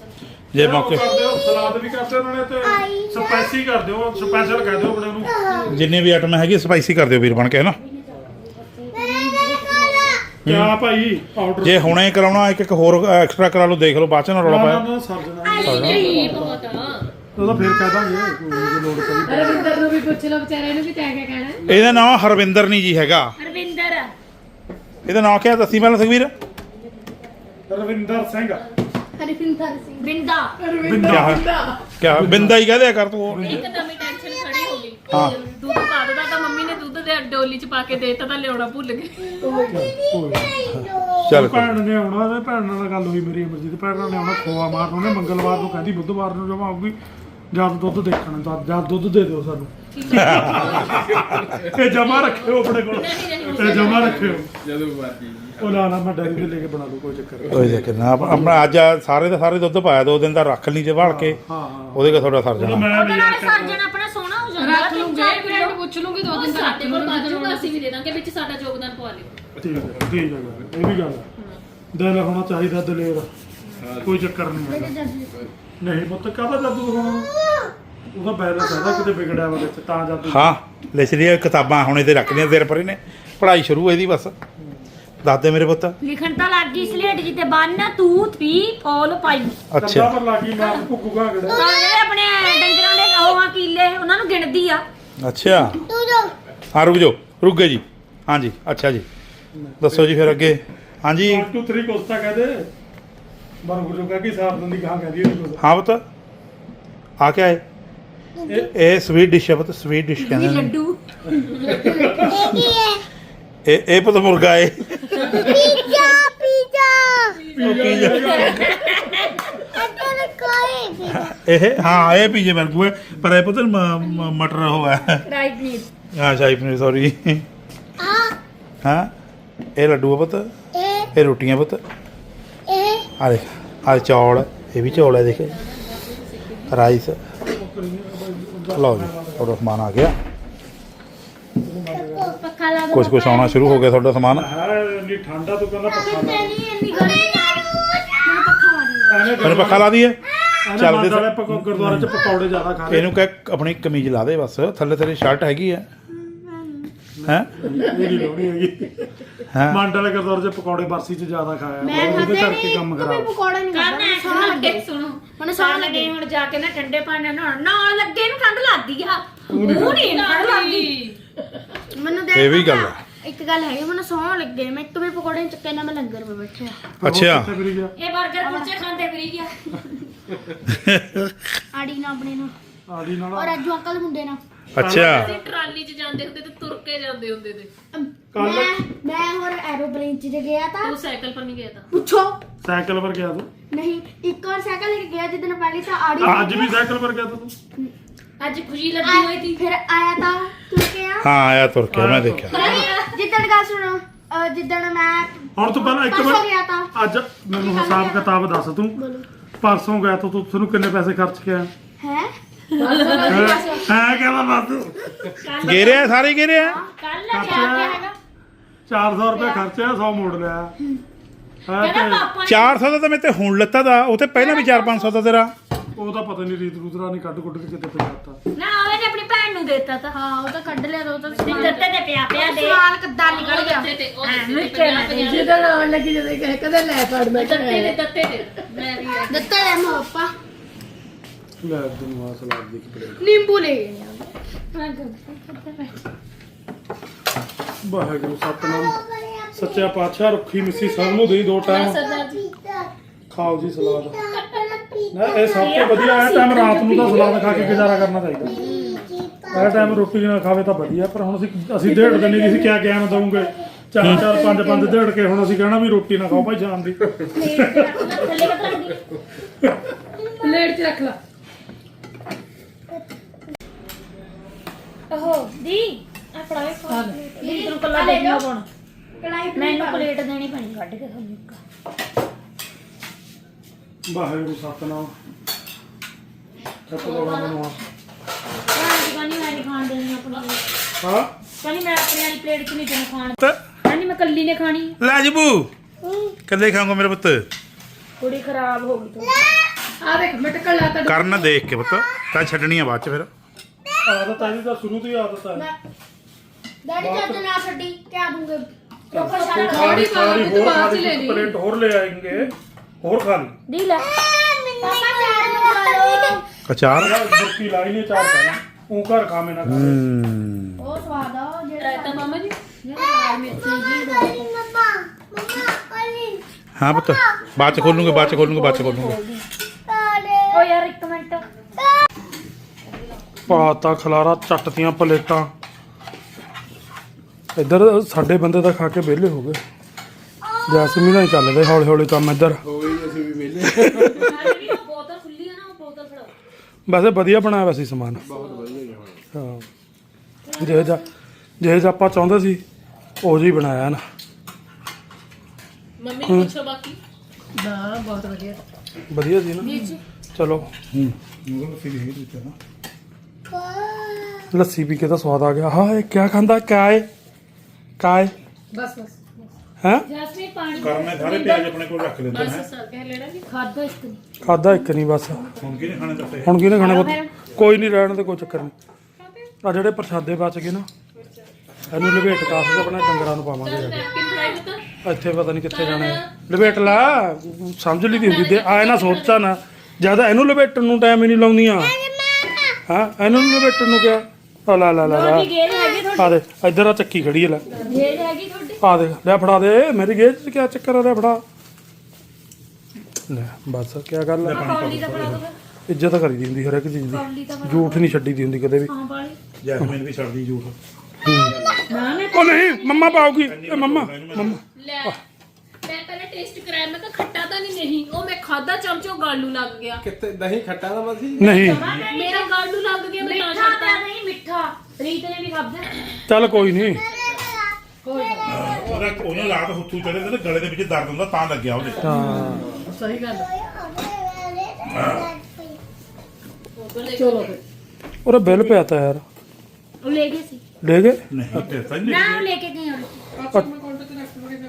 Speaker 1: ਜੇ ਮੌਕੇ
Speaker 2: ਸਲਾਦ ਵੀ ਕਰ ਦਿਓ ਉਹਨਾਂ ਨੇ ਤੇ ਸਪੈਸੀ ਕਰ ਦਿਓ ਸਪੈਸ਼ਲ ਕਹਿ ਦਿਓ ਆਪਣੇ ਨੂੰ।
Speaker 1: ਜਿੰਨੇ ਵੀ ਆਈਟਮ ਹੈਗੀ ਸਪਾਈਸੀ ਕਰ ਦਿਓ ਵੀਰ ਬਣ ਕੇ ਹੈ ਨਾ?
Speaker 2: ਕਿਆ ਭਾਈ ਆਰਡਰ
Speaker 1: ਜੇ ਹੁਣੇ ਕਰਾਉਣਾ ਇੱਕ ਇੱਕ ਹੋਰ ਐਕਸਟਰਾ ਕਰਾ ਲਓ ਦੇਖ ਲਓ ਬਾਅਦ ਚ ਨਾ ਰੌਲਾ ਪਾਇਆ।
Speaker 2: ਨਾ ਸਰ ਜਣਾ
Speaker 4: ਨਹੀਂ ਬਹੁਤ ਆ।
Speaker 2: ਉਹਦਾ ਫੇਰ ਕਹਿ ਦਾਂਗੇ ਕੋਈ ਜੇ ਲੋੜ ਪਈ।
Speaker 6: ਰਵਿੰਦਰ ਨੂੰ ਵੀ ਪੁੱਛ ਲਓ ਵਿਚਾਰੇ ਨੂੰ ਵੀ ਕਿਆ ਕਿਆ ਕਹਿਣਾ। ਹੈ।
Speaker 1: ਇਹਦਾ ਨਾਮ ਹਰਵਿੰਦਰ ਨਹੀਂ ਜੀ ਹੈਗਾ। ਇਹਦਾ ਨਾਮ ਕਿਹਾ ਦੱਸੀ ਪਹਿਲਾਂ ਸੁਖਵੀਰ।
Speaker 2: ਰਵਿੰਦਰ ਸਿੰਘ।
Speaker 5: ਹਰਵਿੰਦਰ ਸਿੰਘ। ਬਿੰਦਾ।
Speaker 1: ਹੈ? ਕਿਆ ਬਿੰਦਾ। ਹੀ ਕਹਦੇ ਕਰ ਤੂੰ ਉਹ।
Speaker 4: ਇੱਕ ਨਵੀਂ ਟੈਨਸ਼ਨ ਖੜੀ ਹੋ ਗਈ।
Speaker 1: ਹਾਂ।
Speaker 4: ਦੁੱਧ ਪਾ ਦਿੱਤਾ ਤਾਂ ਮੰਮੀ ਨੇ ਦੁੱਧ ਦੇ ਡੋਲੀ ਚ ਪਾ ਕੇ ਦੇਤਾ ਤਾਂ ਲਿਆਉਣਾ ਭੁੱਲ ਗਏ
Speaker 1: ਚੱਲ ਕੋਈ।
Speaker 2: ਭੈਣ ਨੇ ਆਉਣਾ ਤੇ ਭੈਣ ਨਾਲ ਗੱਲ ਹੋਈ ਮੇਰੀ ਅਮਰਜੀਤ। ਭੈਣ ਨੇ ਆਉਣਾ ਖੋਆ ਮਾਰਨ ਉਹਨੇ ਮੰਗਲਵਾਰ ਨੂੰ ਕਹਿੰਦੀ ਬੁੱਧਵਾਰ ਨੂੰ ਜਮਾ ਆਊਗੀ। ਜਦ ਦੁੱਧ ਦੇਖਣਾ ਤਾਂ ਜਦ ਦੁੱਧ ਦੇ ਦਿਓ ਸਾਨੂੰ। ਇਹ ਜਮਾ ਰੱਖਿਓ ਆਪਣੇ ਕੋਲ। ਇਹ ਜਮਾ ਰੱਖਿਓ।
Speaker 3: ਜਦੋਂ ਮਰਜ਼ੀ
Speaker 2: ਉਹ ਨਾ ਨਾ ਮੈਂ ਡੈਰੀ ਤੇ ਲੈ ਕੇ ਬਣਾ ਲੂ ਕੋਈ ਚੱਕਰ ਨਹੀਂ।
Speaker 1: ਕੋਈ ਚੱਕਰ ਨਾ ਆਪਣਾ ਅੱਜ ਆ ਸਾਰੇ ਦਾ ਸਾਰੇ ਦੁੱਧ ਪਾਇਆ ਦੋ ਦਿਨ ਦਾ ਰੱਖ ਲਈ ਜੇ ਵਾਲ ਕੇ।
Speaker 2: ਹਾਂ ਹਾਂ
Speaker 1: ਉਹਦੇ ਕਾ ਤੁਹਾਡਾ ਸਰ
Speaker 2: ਉਹ
Speaker 1: ਜਾਣਾ
Speaker 2: ਮੈਂ ਵੀ ਯਾਰ
Speaker 5: ਸਰਜਣ ਆਪਣਾ ਸੋਹਣਾ ਹੋ ਜਾਂਦਾ
Speaker 6: ਰੱਖ ਲੂੰਗੇ ਫਰੈਂਡ ਪੁੱਛ ਲੂੰਗੇ ਦੋ ਦਿਨ
Speaker 4: ਸਾਡੇ ਕੋਲ ਬਾਜੂਗਾ ਅਸੀਂ ਵੀ ਦੇ ਦਾਂਗੇ ਵਿੱਚ ਸਾਡਾ ਯੋਗਦਾਨ ਪਵਾ ਲਿਓ।
Speaker 2: ਠੀਕ ਹੈ ਠੀਕ ਹੈ ਗੱਲ, ਇਹ ਵੀ ਗੱਲ ਹੈ। ਦਿਲ ਹੋਣਾ ਚਾਹੀਦਾ ਦਲੇਰ ਕੋਈ ਚੱਕਰ ਨਹੀਂ ਹੈਗਾ। ਨਹੀਂ ਪੁੱਤ ਕਾਹਦਾ ਜਾਦੂ ਦਿਖਾਉਣਾ ਉਹਦਾ ਬੈਲੈਂਸ ਹੈਗਾ ਕਿਤੇ ਵਿਗੜਿਆ ਵਾ ਵਿੱਚ ਤਾਂ ਜਾਦੂ
Speaker 1: ਹਾਂ ਲਿਖ ਲਿਆ ਕਿਤਾਬਾਂ ਹੁਣ ਇਹਦੇ ਰੱਖਣੀਆਂ ਦੇਰ ਪਰ ਇਹਨੇ ਪੜ੍ਹਾਈ ਸ਼ੁਰੂ ਇਹਦੀ ਬਸ। ਦੱਸ ਦੇ ਮੇਰੇ ਪੁੱਤ।
Speaker 5: ਲਿਖਣ ਤਾਂ ਲੱਗ ਗਈ ਸਲੇਟ ਜਿੱਤੇ 1 2 3 4 5
Speaker 2: ਕੰਦਾ
Speaker 1: ਅੱਛਾ।
Speaker 2: ਪਰ ਲੱਗੀ ਮੈਂ ਭੁੱਗੂ ਘਾਗੜੇ
Speaker 5: ਤਾਂ ਜਿਹੜੇ ਆਪਣੇ ਡੰਗਰਾਂ ਦੇ ਉਹ ਆ ਕੀਲੇ ਉਹਨਾਂ ਨੂੰ ਗਿਣਦੀ ਆ।
Speaker 1: ਅੱਛਾ। ਹਾਂ ਰੁਕ ਜਾਓ। ਰੁਕ ਗਏ ਜੀ। ਹਾਂਜੀ ਅੱਛਾ ਜੀ। ਦੱਸੋ ਜੀ ਫਿਰ ਅੱਗੇ। ਹਾਂਜੀ।
Speaker 2: 1 2 3 ਕੋਸਤਾ ਕਹਦੇ ਬਰ ਗੁਰੂ ਕਹ ਕੇ ਸਾਫ਼ ਦੰਦੀ ਕਹਾਂ ਕਹਦੀ ਇਹ ਕੁਝ
Speaker 1: ਹਾਂ ਪੁੱਤ ਆ ਕੇ ਆਏ। ਇਹ ਇਹ ਸਵੀਟ ਡਿਸ਼ ਹੈ ਪੁੱਤ ਸਵੀਟ ਡਿਸ਼ ਕਹਿੰਦੇ ਨੇ।
Speaker 5: ਲੱਡੂ।
Speaker 1: ਇਹ ਇਹ ਪੁੱਤ ਮੁਰਗਾ ਹੈ। ਇਹ ਹਾਂ ਇਹ ਪੀਜੇ ਬਰਗੂ ਹੈ ਪਰ ਇਹ ਪੁੱਤ ਮਟਰ ਹੋਇਆ
Speaker 5: ਰਾਈਟ ਨੀਡ
Speaker 1: ਹਾਂ ਸ਼ਾਹੀ ਪਨੀਰ ਸੌਰੀ ਹਾਂ ਇਹ ਲੱਡੂ ਆ ਪੁੱਤ। ਇਹ ਰੋਟੀਆਂ ਪੁੱਤ। ਆ ਦੇਖ ਆ ਚੌਲ ਇਹ ਵੀ ਚੌਲ ਹੈ ਦੇਖ। ਰਾਈਸ। ਲਓ ਜੀ ਤੁਹਾਡਾ ਸਮਾਨ ਆ ਗਿਆ। ਕੁਝ ਕੁਝ ਆਉਣਾ ਸ਼ੁਰੂ ਹੋ ਗਿਆ ਤੁਹਾਡਾ ਸਮਾਨ।
Speaker 2: ਹੈ ਇੰਨੀ ਠੰਡਾ ਤੂੰ ਕਹਿੰਦਾ ਪੱਖਾ ਲਾ
Speaker 5: ਮੈਨੂੰ ਪੱਖਾ
Speaker 1: ਲਾ ਦਈਏ
Speaker 2: ਚੱਲਦੇ
Speaker 1: ਚੱਲਦੇ
Speaker 2: ਗੁਰਦੁਆਰੇ ਚ ਪਕੌੜੇ ਜ਼ਿਆਦਾ ਖਾ ਰਹੇ।
Speaker 1: ਇਹਨੂੰ ਕਹਿ ਆਪਣੀ ਕਮੀਜ਼ ਲਾ ਦੇ ਬਸ। ਥੱਲੇ ਤੇਰੀ ਸ਼ਰਟ ਹੈਗੀ ਹੈ ਹੈ?
Speaker 2: ਇਹ ਨਹੀਂ ਲੋੜੀ ਹੈਗੀ।
Speaker 1: ਹੈ।
Speaker 2: ਮੰਡ ਵਾਲੇ ਗੁਰਦੁਆਰੇ ਚ ਪਕੌੜੇ ਬਰਸੀ ਚ ਜ਼ਿਆਦਾ ਖਾਇਆ।
Speaker 5: ਮੈਂ
Speaker 2: ਉਹਦੇ
Speaker 5: ਖਾਦੇ
Speaker 2: ਕਰਕੇ
Speaker 5: ਨਹੀਂ
Speaker 2: ਕੰਮ
Speaker 5: ਕਦੇ
Speaker 2: ਖਰਾਬ।
Speaker 5: ਪਕੌੜਾ ਨਹੀਂ ਖਾਦਾ ਸੌਣ ਲੱਗੇ।
Speaker 4: ਸੁਣੋ।
Speaker 5: ਮੈਨੂੰ ਸੌਣ ਲੱਗੇ ਹੁਣ ਜਾ ਕੇ ਨਾ ਠੰਡੇ ਪਾਣੀ ਨਾਲ ਨਹਾਉਣ। ਨਹਾਉਣ ਲੱਗੇ ਨੂੰ ਠੰਡ ਲੱਗਦੀ ਆ। ਉਹ ਨਹੀਂ ਠੰਡ ਲੱਗਦੀ। ਮੈਨੂੰ ਦੇਖ
Speaker 1: ਇਹ ਵੀ ਗੱਲ ਹੈ
Speaker 5: ਇੱਕ ਗੱਲ ਹੈਗੀ ਮੈਨੂੰ ਸੌਣ ਲੱਗੇ। ਮੈਂ ਇੱਕ ਵੀ ਪਕੌੜੇ ਨਹੀਂ ਚੱਕੇ ਨਾ ਮੈਂ ਲੰਗਰ 'ਤੇ ਬੈਠਿਆ।
Speaker 1: ਅੱਛਾ।
Speaker 2: ਕਿੱਥੇ ਫਿਰੀ ਗਿਆ
Speaker 5: ਇਹ 버ਗਰ ਕੁਲਚੇ ਖਾਂਦੇ ਫਰੀ ਗਿਆ ਆੜੀ ਨਾ ਆਪਣੇ ਨਾਲ
Speaker 2: ਆੜੀ ਨਾਲ।
Speaker 5: ਔਰ ਰਾਜੂ ਅੰਕਲ ਮੁੰਡੇ ਨਾਲ।
Speaker 1: ਅੱਛਾ।
Speaker 4: ਅਸੀਂ ਟਰਾਲੀ 'ਚ ਜਾਂਦੇ ਹੁੰਦੇ ਤੇ ਤੁਰ ਕੇ ਜਾਂਦੇ ਹੁੰਦੇ ਤੇ।
Speaker 2: ਕੱਲ
Speaker 5: ਮੈਂ ਮੈਂ ਹੋਰ ਐਰੋਪਲੇਨ 'ਚ ਗਿਆ ਤਾਂ।
Speaker 4: ਤੂੰ ਸਾਈਕਲ ਪਰ ਨਹੀਂ ਗਿਆ ਤਾਂ।
Speaker 5: ਪੁੱਛੋ।
Speaker 2: ਸਾਈਕਲ ਪਰ ਗਿਆ ਤੂੰ?
Speaker 5: ਨਹੀਂ ਇੱਕ ਵਾਰ ਸਾਈਕਲ ਲੈ ਕੇ ਗਿਆ ਜਿੱਦਣ ਪਹਿਲੀ ਤਾਂ ਆੜੀ
Speaker 2: ਅੱਜ ਵੀ ਸਾਈਕਲ ਪਰ ਗਿਆ ਤੂੰ?
Speaker 4: ਅੱਜ ਖੁਸ਼ੀ ਲੱਗੀ ਹੋਈ ਸੀ।
Speaker 5: ਫਿਰ ਆਇਆ ਤਾਂ ਤੁਰ ਕੇ ਆ।
Speaker 1: ਹਾਂ ਆਇਆ ਤੁਰ ਕੇ ਮੈਂ ਦੇਖਿਆ।
Speaker 5: ਨਹੀਂ, ਜਿੱਦਣ ਗੱਲ ਸੁਣੋ ਅਹ ਜਿੱਦਣ ਮੈਂ
Speaker 2: ਹੁਣ ਤੂੰ ਪਹਿਲਾਂ ਇੱਕ
Speaker 5: ਪਰਸੋਂ ਗਿਆ
Speaker 2: ਵਾਰ
Speaker 5: ਤਾਂ।
Speaker 2: ਅੱਜ ਮੈਨੂੰ ਹਿਸਾਬ ਕਿਤਾਬ ਦੱਸ ਤੂੰ ਪਰਸੋਂ ਗਿਆ ਤਾਂ ਤੂੰ ਤੁਹਾਨੂੰ ਕਿੰਨੇ ਪੈਸੇ ਖਰਚ ਕੇ ਆਇਆ?
Speaker 5: ਹੈ
Speaker 2: ਹੈ ਕਹਿੰਦਾ ਬਾਤ
Speaker 1: ਗੇਰਿਆ ਸਾਰੇ ਗੇਰਿਆ
Speaker 5: ਕੱਲ ਗਿਆ ਕਿਆ ਹੈਗਾ
Speaker 2: 400 ਰੁਪਏ ਖਰਚਿਆ 100 ਮੋੜ ਲਿਆ। ਹੈ
Speaker 5: ਕਹਿੰਦਾ
Speaker 2: ਤੇ
Speaker 5: ਪਾਪਾ
Speaker 1: 400 ਦਾ ਤਾਂ ਮੈਂ ਤੇ ਹੁਣ ਲੱਤਾ ਦਾ ਉਹ ਤੇ ਪਹਿਲਾਂ ਵੀ 4-500 ਦਾ ਤੇਰਾ।
Speaker 2: ਉਹ ਤਾਂ ਪਤਾ ਨਹੀਂ ਰੀਤ ਰੂਤਰਾ ਨਹੀਂ ਕੱਢ ਕੁੱਟ ਕੇ ਕਿਤੇ ਪਜਾਤਾ
Speaker 5: ਨਾ ਉਹਨੇ ਆਪਣੀ ਭੈਣ ਨੂੰ ਦੇਤਾ ਤਾਂ। ਹਾਂ ਉਹ ਤਾਂ ਕੱਢ ਲਿਆ ਉਹ ਤਾਂ ਦਿੱਤੇ ਤੇ ਪਿਆ ਪਿਆ ਦੇ। ਸਵਾਲ ਕਿੱਦਾਂ ਨਿਕਲ ਗਿਆ?
Speaker 4: ਤੇ ਉਹ ਦਿੱਤੇ ਤੇ
Speaker 6: ਜਦੋਂ ਆਉਣ ਲੱਗੀ। ਜਦੋਂ ਕਹੇ ਕਦੇ ਲੈ ਫੜ ਮੈਂ
Speaker 4: ਦਿੱਤੇ ਤੇ ਦਿੱਤੇ ਤੇ। ਮੈਂ ਵੀ ਆ।
Speaker 5: ਦਿੱਤਾ ਲੈ ਮੋ ਪਾਪਾ
Speaker 2: ਲੈ ਆ ਸਲਾਦ ਦੀ ਪਲੇਟ।
Speaker 5: ਨਿੰਬੂ ਲੈ ਗਏ
Speaker 2: ਵਾਹਿਗੁਰੂ ਸਤਨਾਮ। ਸੱਚਾ ਪਾਤਸ਼ਾਹ ਰੱਖੀ ਮਿੱਸੀ ਸਭ ਨੂੰ ਦੇਈ ਦੋ ਟਾਈਮ।
Speaker 4: ਸਰਦਾਰ ਜੀ।
Speaker 2: ਖਾਓ ਜੀ ਸਲਾਦ। ਨਾ ਇਹ ਸਭ ਤੋਂ ਵਧੀਆ ਹੈ ਟਾਈਮ ਰਾਤ ਨੂੰ ਤਾਂ ਸਲਾਦ ਖਾ ਕੇ ਗੁਜ਼ਾਰਾ ਕਰਨਾ ਚਾਹੀਦਾ। ਇਹ ਟਾਈਮ ਰੋਟੀ ਨਾ ਖਾਵੇ ਤਾਂ ਵਧੀਆ ਪਰ ਹੁਣ ਅਸੀਂ ਅਸੀਂ ਡੇਢ ਦਿਨ ਕਿਆ ਗਿਆਨ ਦਵਾਂਗੇ ਚਾਰ ਚਾਰ ਪੰਜ ਪੰਜ ਡੇਢ ਕੇ ਹੁਣ ਅਸੀਂ ਕਹਿਣਾ ਵੀ ਰੋਟੀ ਨਾ ਖਾਓ ਭਾਈ ਸ਼ਾਮ ਦੀ।
Speaker 6: ਪਲੇਟ 'ਚ ਰੱਖ ਲਾ।
Speaker 5: ਓਹੋ ਦੀ ਆ ਫੜਾਵੇ ਦੀ ਤੈਨੂੰ ਕੱਲਾ ਦੇਖਣਾ ਪਾਉਣਾ। ਮੈਨੂੰ ਪਲੇਟ ਦੇਣੀ ਪੈਣੀ ਕੱਢ ਕੇ ਤੁਹਾਨੂੰ ਇੱਕ।
Speaker 2: ਵਾਹਿਗੁਰੂ ਸਤਨਾਮ। ਚੱਪ ਲਗਾ ਮੈਨੂੰ ਆ
Speaker 5: ਕਹਿੰਦੀ ਮੈਂ ਨਹੀਂ ਖਾਣ ਦੇਣੀ ਆਪਣੀ
Speaker 2: ਹਾਂ?
Speaker 5: ਕਹਿੰਦੀ ਮੈਂ ਆਪਣੀ ਵਾਲੀ ਪਲੇਟ 'ਚ ਨਹੀਂ ਤੈਨੂੰ ਖਾਣ
Speaker 1: ਤੇ
Speaker 5: ਕਹਿੰਦੀ ਮੈਂ ਕੱਲੀ ਨੇ ਖਾਣੀ।
Speaker 1: ਲੈ ਜਬੂ। ਕੱਲੇ ਖਾਂਗਾ ਮੇਰੇ ਪੁੱਤ?
Speaker 5: ਕੁੜੀ ਖਰਾਬ ਹੋ ਗਈ ਤੂੰ।
Speaker 6: ਆ ਦੇਖ
Speaker 1: ਕਰਨ ਦੇਖ ਕੇ ਪੁੱਤ। ਤਾਂ ਛੱਡਣੀ ਆ ਬਾਅਦ ਚ ਫਿਰ।
Speaker 2: ਆਦਤ ਜੀ ਤਾਂ ਸ਼ੁਰੂ ਤੋਂ ਹੀ ਆਦਤ ਹੈ
Speaker 5: ਡੈਡੀ ਜਦ ਨਾ ਛੱਡੀ ਕਿਆ ਦੂੰਗੇ? ਪ੍ਰੋਪਰ ਸਾਰਾ
Speaker 6: ਬਾਅਦ
Speaker 2: ਹੋਰ ਖਾ ਲਈ ਇੱਕ ਪਲੇਟ ਹੋਰ ਲੈ ਆਏਂਗੇ ਹੋਰ ਖਾ ਲਈ।
Speaker 5: ਦੀ ਲੈ। ਪਾਪਾ ਚਾਰ ਮੰਗਾ ਲਓ।
Speaker 1: ਅਚਾਰ?
Speaker 2: ਯਾਰ ਬੁਰਕੀ ਲਾਈ ਨਹੀਂ ਚਾਰ ਪਹਿਲਾਂ ਉਹ ਘਰ ਖਾਵੇਂ ਨਾ ਖਾ
Speaker 1: ਹੂੰ।
Speaker 5: ਉਹ ਸਵਾਦ ਆ ਜਿਹੜਾ
Speaker 4: ਰਾਇਤਾ ਮਾਮਾ ਜੀ
Speaker 5: ਜਿਹੜਾ ਲਾਲ ਮਿਰਚੀ ਜੀ
Speaker 1: ਹਾਂ ਪੁੱਤ ਬਾਅਦ ਚ ਖੋਲੂਗੇ ਬਾਅਦ ਚ ਖੋਲੂਗੇ ਬਾਅਦ ਚ ਖੋਲੂਗੇ।
Speaker 5: ਓ ਯਾਰ ਇੱਕ ਮਿੰਟ।
Speaker 2: ਪਾਤਾ ਖਲਾਰਾ ਚੱਟਤੀਆਂ ਪਲੇਟਾਂ। ਇੱਧਰ ਸਾਡੇ ਬੰਦੇ ਤਾਂ ਖਾ ਕੇ ਵਿਹਲੇ ਹੋ ਗਏ। ਜੈਸਮੀਨ ਦਾ ਹੀ ਚੱਲਦੇ ਹੌਲੀ ਹੌਲੀ ਕੰਮ ਇੱਧਰ।
Speaker 3: ਹੋਈ ਅਸੀਂ ਵੀ ਵੇਲੇ
Speaker 4: ਬੋਤਲ ਖੁੱਲੀ ਆ ਨਾ ਉਹ ਬੋਤਲ ਫੜਾਓ
Speaker 2: ਵੈਸੇ ਵਧੀਆ ਬਣਾਇਆ ਵੈਸੇ ਸਮਾਨ। ਬਹੁਤ ਵਧੀਆ ਹਾਂ। ਜਿਹੇ ਜਿਹਾ ਜਿਹੇ ਜਿਹਾ ਆਪਾਂ ਚਾਹੁੰਦੇ ਸੀ ਉਹ ਜੀ ਬਣਾਇਆ ਨਾ।
Speaker 4: ਮੰਮੀ ਨੂੰ ਪੁੱਛੋ ਬਾਕੀ।
Speaker 6: ਨਾ ਬਹੁਤ ਵਧੀਆ।
Speaker 2: ਵਧੀਆ ਸੀ ਨਾ। ਚਲੋ।
Speaker 1: ਹੂੰ। ਉਹ ਫਿਰ ਇਹ ਦਿੱਤਾ ਨਾ
Speaker 2: ਲੱਸੀ ਪੀ ਕੇ ਤਾਂ ਸਵਾਦ ਆ ਗਿਆ। ਹਾਂ ਇਹ ਕੀ ਖਾਂਦਾ ਕਾਏ? ਕਾਏ?
Speaker 6: ਬਸ ਬਸ
Speaker 2: ਹੈ?
Speaker 5: ਜਸਮੀਨ ਪਾਣੀ
Speaker 1: ਕਰਨੇ ਸਾਰੇ ਪਿਆਜ਼ ਆਪਣੇ ਕੋਲ ਰੱਖ ਲੈਂਦੇ ਨੇ
Speaker 4: ਸਰ ਕਹਿ ਲੈਣਾ ਜੀ
Speaker 5: ਖਾਦਾ ਇਸ ਤੋਂ
Speaker 2: ਖਾਦਾ ਇੱਕ ਨਹੀਂ ਬਸ।
Speaker 1: ਹੁਣ ਕਿਹਨੇ ਖਾਣੇ ਦੱਸੇ
Speaker 2: ਹੁਣ ਕਿਹਨੇ ਖਾਣੇ ਪੁੱਤ? ਕੋਈ ਨਹੀਂ ਰਹਿਣ ਤੇ ਕੋਈ ਚੱਕਰ ਨਹੀਂ। ਆ ਜਿਹੜੇ ਪ੍ਰਸ਼ਾਦੇ ਬਚ ਗਏ ਨਾ ਇਹਨੂੰ ਲਪੇਟ ਕਾਸ ਕੇ ਆਪਣੇ ਡੰਗਰਾਂ ਨੂੰ ਪਾਵਾਂਗੇ ਜਾ ਕੇ।
Speaker 4: ਨੈਪਕਿਨ ਫਰਾਈ ਦਿੱਤਾ
Speaker 2: ਇੱਥੇ ਪਤਾ ਨਹੀਂ ਕਿੱਥੇ ਜਾਣਾ ਹੈ। ਲਪੇਟ ਲਾ ਸਮਝ ਲਈ ਦੀ ਹੁੰਦੀ ਤੇ ਆਏ ਨਾ ਸੋਚਾ ਨਾ ਜ਼ਿਆਦਾ ਇਹਨੂੰ ਲਪੇਟਣ ਨੂੰ ਟਾਈਮ ਹੀ ਨਹੀਂ ਲਾਉਂਦੀਆਂ। ਹਾਂ ਇਹਨੂੰ ਨੀ ਲਪੇਟਣ ਨੂੰ ਕਿਹਾ। ਆ ਲੈ ਲੈ ਲੈ ਲੈ।
Speaker 5: ਤੁਹਾਡੀ ਗੇਜ ਹੈਗੀ
Speaker 2: ਆ ਦੇ ਇੱਧਰ ਆ ਚੱਕੀ ਖੜੀ ਹੈ ਲੈ।
Speaker 5: ਤੁਹਾਡੀ ਗੇਜ ਹੈਗੀ ਤੁਹਾਡੀ?
Speaker 2: ਆ ਦੇ ਲੈ ਫੜਾ ਦੇ ਮੇਰੀ ਗੇਜ ਚ ਕੀ ਚੱਕਰ ਆ ਲੈ ਫੜਾ। ਲੈ ਬਸ ਕੀ ਗੱਲ ਹੈ
Speaker 5: ਕੌਲੀ ਦਾ ਫੜਾ ਦੋ
Speaker 2: ਇੱਜ਼ਤ ਕਰੀ ਦੀ ਹੁੰਦੀ ਹਰ ਇੱਕ ਚੀਜ਼ ਦੀ। ਝੂਠ ਨਹੀਂ ਛੱਡੀ ਦੀ ਹੁੰਦੀ ਕਦੇ ਵੀ।
Speaker 5: ਹਾਂ
Speaker 1: ਜੈਸਮੀਨ ਵੀ ਛੱਡਦੀ ਝੂਠ
Speaker 5: ਨਾ
Speaker 2: ਉਹ ਨਹੀਂ ਮੰਮਾ ਪਾਉਗੀ। ਇਹ ਮੰਮਾ ਮੰਮਾ।
Speaker 4: ਲੈ। ਟੇਸਟ ਕਰਾਇਆ। ਮੈਂ ਕਿਹਾ ਖੱਟਾ ਤਾਂ ਨਹੀਂ ਨਹੀਂ। ਉਹ ਮੈਂ ਖਾਦਾ ਚਮਚੋ ਗਾਲੂ ਲੱਗ ਗਿਆ।
Speaker 3: ਕਿਤੇ ਦਹੀਂ ਖੱਟਾ ਦਾ ਮਸੀ?
Speaker 2: ਨਹੀਂ।
Speaker 4: ਮੇਰਾ ਗਾਲੂ ਲੱਗ ਗਿਆ ਮੈਂ ਤਾਂ
Speaker 5: ਮਿੱਠਾ
Speaker 4: ਛੱਡਤਾ।
Speaker 5: ਤਾਂ ਨਹੀਂ ਮਿੱਠਾ। ਰੀਤ ਨੇ ਵੀ ਖਾਦਾ
Speaker 2: ਚੱਲ ਕੋਈ ਨਹੀਂ।
Speaker 1: ਉਹਦਾ ਉਹਨੇ ਰਾਤ ਹੁੱਥੂ ਚੜੇ ਤੇ ਗਲੇ ਦੇ ਵਿੱਚ ਦਰਦ ਹੁੰਦਾ ਤਾਂ ਲੱਗਿਆ ਉਹਦੇ।
Speaker 2: ਹਾਂ।
Speaker 6: ਸਹੀ ਗੱਲ। ਹੈ।
Speaker 2: ਉਹਦਾ ਬਿੱਲ ਪਿਆ ਤਾ ਯਾਰ।
Speaker 5: ਉਹ ਲੈ ਗਏ ਸੀ।
Speaker 2: ਲੈ ਗਏ?
Speaker 1: ਨਹੀਂ ਤੇ ਤਾਂ ਨਹੀਂ
Speaker 5: ਨਾ ਉਹ ਲੈ ਕੇ ਗਏ ਉਹ
Speaker 2: ਅੱਛਾ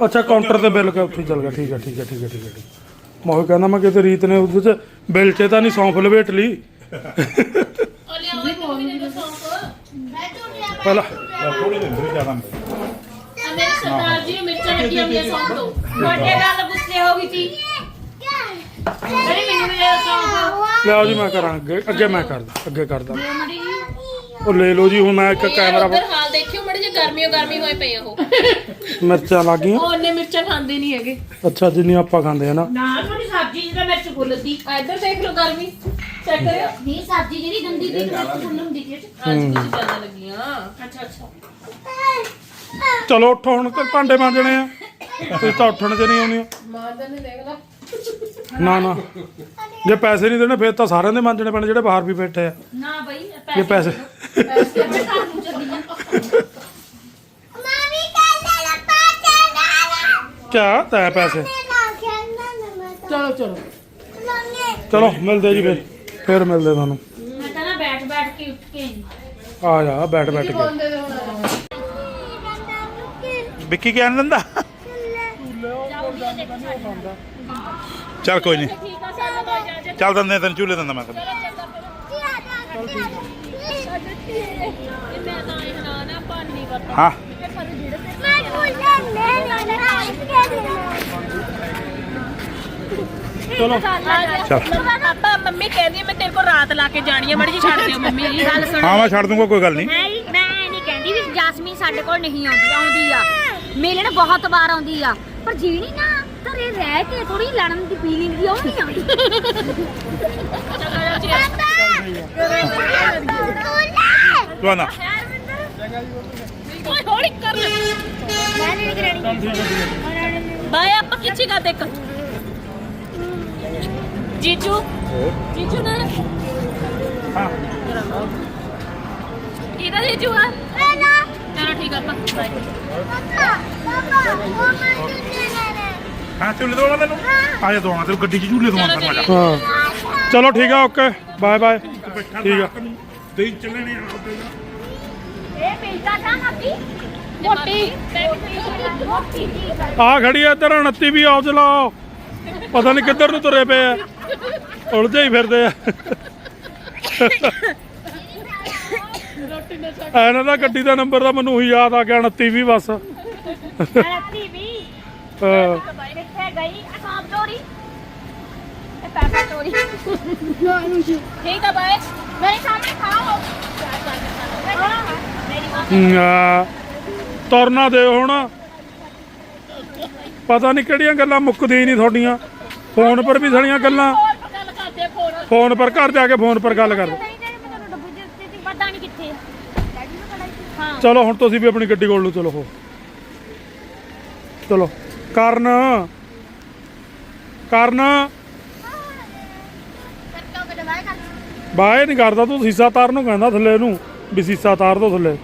Speaker 2: ਕਾਊਂਟਰ ਤੇ ਬਿੱਲ ਕੇ ਉੱਥੇ ਚੱਲ ਗਿਆ? ਠੀਕ ਹੈ ਠੀਕ ਹੈ ਠੀਕ ਹੈ ਠੀਕ ਹੈ ਠੀਕ ਮੈਂ ਉਹ ਕਹਿੰਦਾ ਮੈਂ ਕਿਤੇ ਰੀਤ ਨੇ ਉਹਦੇ ਚ ਬਿੱਲ 'ਚ ਤਾਂ ਨਹੀਂ ਸੌਂਫ ਲਵੇਟ ਲਈ।
Speaker 4: ਉਹ ਲਿਆਓ ਇੱਕ
Speaker 2: ਪਹਿਲਾਂ
Speaker 1: ਥੋੜੀ ਦਿਨ ਵੀ ਜ਼ਿਆਦਾ। ਨਹੀਂ
Speaker 4: ਆ ਮੇਰੇ ਸਰਦਾਰ ਜੀ ਨੂੰ ਮਿਰਚਾਂ ਲੱਗੀਆਂ ਹੋਈਆਂ ਸੌਂਪ ਦੋ
Speaker 5: ਤੁਹਾਡੇ ਗੱਲ ਗੁੱਸੇ ਹੋ ਗਈ ਸੀ। ਨਹੀਂ ਮੈਨੂੰ ਵੀ ਲੈ ਸੌਂਫ।
Speaker 2: ਲਿਆਓ ਜੀ ਮੈਂ ਕਰਾਂ ਅੱਗੇ ਅੱਗੇ ਮੈਂ ਕਰਦਾ ਅੱਗੇ ਕਰਦਾ।
Speaker 5: ਮੜੀ
Speaker 2: ਉਹ ਲੈ ਲਓ ਜੀ ਹੁਣ ਮੈਂ ਇੱਕ ਕੈਮਰਾ
Speaker 4: ਉਧਰ ਹਾਲ ਦੇਖਿਓ ਮੜੇ ਜੇ ਗਰਮੀਓ ਗਰਮੀ ਹੋਏ ਪਏ ਆ ਉਹ।
Speaker 2: ਮਿਰਚਾਂ ਲੱਗ ਗਈਆਂ।
Speaker 4: ਉਹ ਉਹਨੇ ਮਿਰਚਾਂ ਖਾਂਦੇ ਨਹੀਂ ਹੈਗੇ।
Speaker 2: ਅੱਛਾ ਜਿੰਨੀ ਆਪਾਂ ਖਾਂਦੇ ਆ ਨਾ।
Speaker 5: ਨਾ ਤੁਹਾਡੀ ਸਬਜ਼ੀ ਜਿਹਦਾ ਮਿਰਚ ਫੁੱਲਦੀ
Speaker 4: ਆ ਇੱਧਰ ਦੇਖ ਲਓ ਗਰਮੀ। ਚੈੱਕ ਕਰਿਓ।
Speaker 5: ਨਹੀਂ ਸਬਜ਼ੀ ਜਿਹੜੀ ਗੰਦੀ ਦੀ ਮਿਰਚ ਫੁੱਲ ਹੁੰਦੀ ਸੀ
Speaker 4: ਅੱਜ ਕੁਝ ਜ਼ਿਆਦਾ ਲੱਗੀਆਂ।
Speaker 5: ਅੱਛਾ ਅੱਛਾ।
Speaker 2: ਚਲੋ ਉੱਠੋ ਹੁਣ ਤੇ ਭਾਂਡੇ ਮਾਂਜਣੇ ਆ। ਤੁਸੀਂ ਤਾਂ ਉੱਠਣ ਤੇ ਨਹੀਂ ਆਉਂਦੀਆਂ
Speaker 4: ਮਾਦਰ ਨੇ ਦੇਖ ਲਾ।
Speaker 2: ਨਾ ਨਾ। ਜੇ ਪੈਸੇ ਨਹੀਂ ਦੇਣੇ ਫਿਰ ਤਾਂ ਸਾਰਿਆਂ ਦੇ ਮਾਂਜਣੇ ਪੈਣੇ ਜਿਹੜੇ ਬਾਹਰ ਵੀ ਬੈਠੇ ਆ।
Speaker 5: ਨਾ ਬਈ
Speaker 2: ਜੇ ਪੈਸੇ
Speaker 5: ਪੈਸੇ ਮੈਂ ਘਰ ਨੂੰ ਚੱਲੀ ਆ
Speaker 2: ਕਿਆ? ਤੈ ਪੈਸੇ?
Speaker 6: ਚਲੋ ਚਲੋ।
Speaker 2: ਚਲੋ ਮਿਲਦੇ ਜੀ ਫਿਰ। ਫਿਰ ਮਿਲਦੇ ਤੁਹਾਨੂੰ।
Speaker 5: ਮੈਂ ਤਾਂ ਨਾ ਬੈਠ ਬੈਠ ਕੇ ਉੱਠ ਕੇ।
Speaker 2: ਆ ਜਾ ਬੈਠ ਬੈਠ ਕੇ
Speaker 1: ਵਿੱਕੀ ਕਿਆ ਨੀ ਦਿੰਦਾ? ਚੱਲ ਕੋਈ ਨਹੀਂ
Speaker 4: ਠੀਕ ਆ ਸਾਨੂੰ ਤਾਂ ਇਜਾਜ਼ਤ
Speaker 1: ਚੱਲ ਦਿੰਦੇ ਤੈਨੂੰ ਝੂਲੇ ਦਿੰਦਾ ਮੈਂ ਤੈਨੂੰ।
Speaker 4: ਮੈਂ ਤਾਂ ਇਹ ਹਨਾ ਨਾ ਪਾਣੀ ਵਰਤ
Speaker 1: ਹਾਂ।
Speaker 2: ਚਲੋ।
Speaker 1: ਚੱਲ।
Speaker 4: ਪਾਪਾ ਮੰਮੀ ਕਹਿੰਦੀ ਆ, ਮੈਂ ਤੇਰੇ ਕੋਲ ਰਾਤ ਲਾ ਕੇ ਜਾਣੀ ਹੈ ਮੜੀ ਜੀ ਛੱਡ ਦਿਓ ਮੰਮੀ ਜੀ ਗੱਲ ਸੁਣ।
Speaker 1: ਹਾਂ ਮੈਂ ਛੱਡ ਦੂੰਗਾ ਕੋਈ ਗੱਲ ਨਹੀਂ
Speaker 7: ਮੈਂ ਮੈਂ ਨਹੀਂ ਕਹਿੰਦੀ ਵੀ ਜਾਸਮੀਨ ਸਾਡੇ ਕੋਲ ਨਹੀਂ ਆਉਂਦੀ ਆਉਂਦੀ ਆ। ਮਿਲਣ ਬਹੁਤ ਵਾਰ ਆਉਂਦੀ ਆ। ਪਰ ਜੀਣੀ ਨਾ ਘਰੇ ਰਹਿ ਕੇ ਥੋੜੀ ਲੜਨ ਦੀ ਫੀਲਿੰਗ ਦੀ ਉਹ ਨਹੀਂ ਆਉਂਦੀ
Speaker 1: ਤੁਆਨਾ
Speaker 4: ਓਏ ਹੌਲੀ ਕਰ ਲੈ।
Speaker 7: ਮੈਂ ਨਹੀਂ ਕਰਾਣੀ
Speaker 4: ਬਾਏ ਆਪਾਂ ਕਿੱਥੇ ਗਾ ਦੇਖ। ਜੀਜੂ ਜੀਜੂ ਨਾ
Speaker 1: ਹਾਂ
Speaker 4: ਕਿਹਦਾ ਜੀਜੂ ਆ? ਚਲੋ ਠੀਕ ਆ ਆਪਾਂ ਬਾਏ।
Speaker 1: ਹਾਂ ਝੂਲੇ ਦਵਾਉਣਾ ਤੈਨੂੰ? ਆ ਜਾ ਦਵਾਉਣਾ ਤੈਨੂੰ ਗੱਡੀ 'ਚ ਝੂਲੇ ਦਵਾਉਣਾ ਮੈਂ
Speaker 4: ਜੀ।
Speaker 2: ਹਾਂ ਚਲੋ ਠੀਕ ਆ ਓਕੇ ਬਾਏ ਬਾਏ। ਠੀਕ ਆ।
Speaker 1: ਦੇ ਚੱਲਣੇ ਆ
Speaker 7: ਇਹ ਮਿਲਦਾ ਤਾਂ ਨਾਤੀ
Speaker 4: ਮੋਟੀ।
Speaker 2: ਆ ਖੜੀ ਆ ਇੱਧਰ 29 ਵੀ ਆਉ ਚਲਾਓ ਪਤਾ ਨਹੀਂ ਕਿੱਧਰ ਨੂੰ ਤੁਰੇ ਪਏ ਆ। ਉਲਝੇ ਹੀ ਫਿਰਦੇ ਆ। ਇਹਨਾਂ ਦਾ ਗੱਡੀ ਦਾ ਨੰਬਰ ਤਾਂ ਮੈਨੂੰ ਉਹੀ ਯਾਦ ਆ ਗਿਆ 29 ਵੀ ਬਸ।
Speaker 7: ਰੱਤੀ ਵੀ
Speaker 2: ਹਾਂ।
Speaker 7: ਕਿੱਥੇ ਗਈ ਅਸਾਬ ਚੋਰੀ ਇਹ ਪੈਸਾ ਚੋਰੀ
Speaker 4: ਠੀਕ ਆ ਬਾਏ
Speaker 7: ਮੇਰੇ ਸਾਹਮਣੇ ਖਾਓ ਮੇਰੀ
Speaker 2: ਤੁਰਨਾ ਦੇ ਹੁਣ। ਪਤਾ ਨਹੀਂ ਕਿਹੜੀਆਂ ਗੱਲਾਂ ਮੁੱਕਦੀਆਂ ਹੀ ਨਹੀਂ ਤੁਹਾਡੀਆਂ। ਫੋਨ ਪਰ ਵੀ ਸਾਡੀਆਂ ਗੱਲਾਂ।
Speaker 4: ਗੱਲ ਕਰਦੇ ਫੋਨ
Speaker 2: ਫੋਨ ਪਰ ਘਰ ਜਾ ਕੇ ਫੋਨ ਪਰ ਗੱਲ ਕਰ।
Speaker 7: ਨਹੀਂ ਨਹੀਂ ਮੈਂ ਤੁਹਾਨੂੰ ਡੱਬੂ ਦੇ ਦਿੱਤੀ ਸੀ ਪਤਾ ਨਹੀਂ ਕਿੱਥੇ ਹਾਂ
Speaker 2: ਚਲੋ ਹੁਣ ਤੁਸੀਂ ਵੀ ਆਪਣੀ ਗੱਡੀ ਕੋਲ ਨੂੰ ਚਲੋ ਹੋ। ਚਲੋ। ਕਰਨ। ਕਰਨ। ਬਾਏ ਨਹੀਂ ਕਰਦਾ ਤੂੰ, ਸੀਸਾ ਤਾਰ ਨੂੰ ਕਹਿੰਦਾ ਥੱਲੇ ਨੂੰ, ਵੀ ਸੀਸਾ ਤਾਰ ਦੋ ਥੱਲੇ।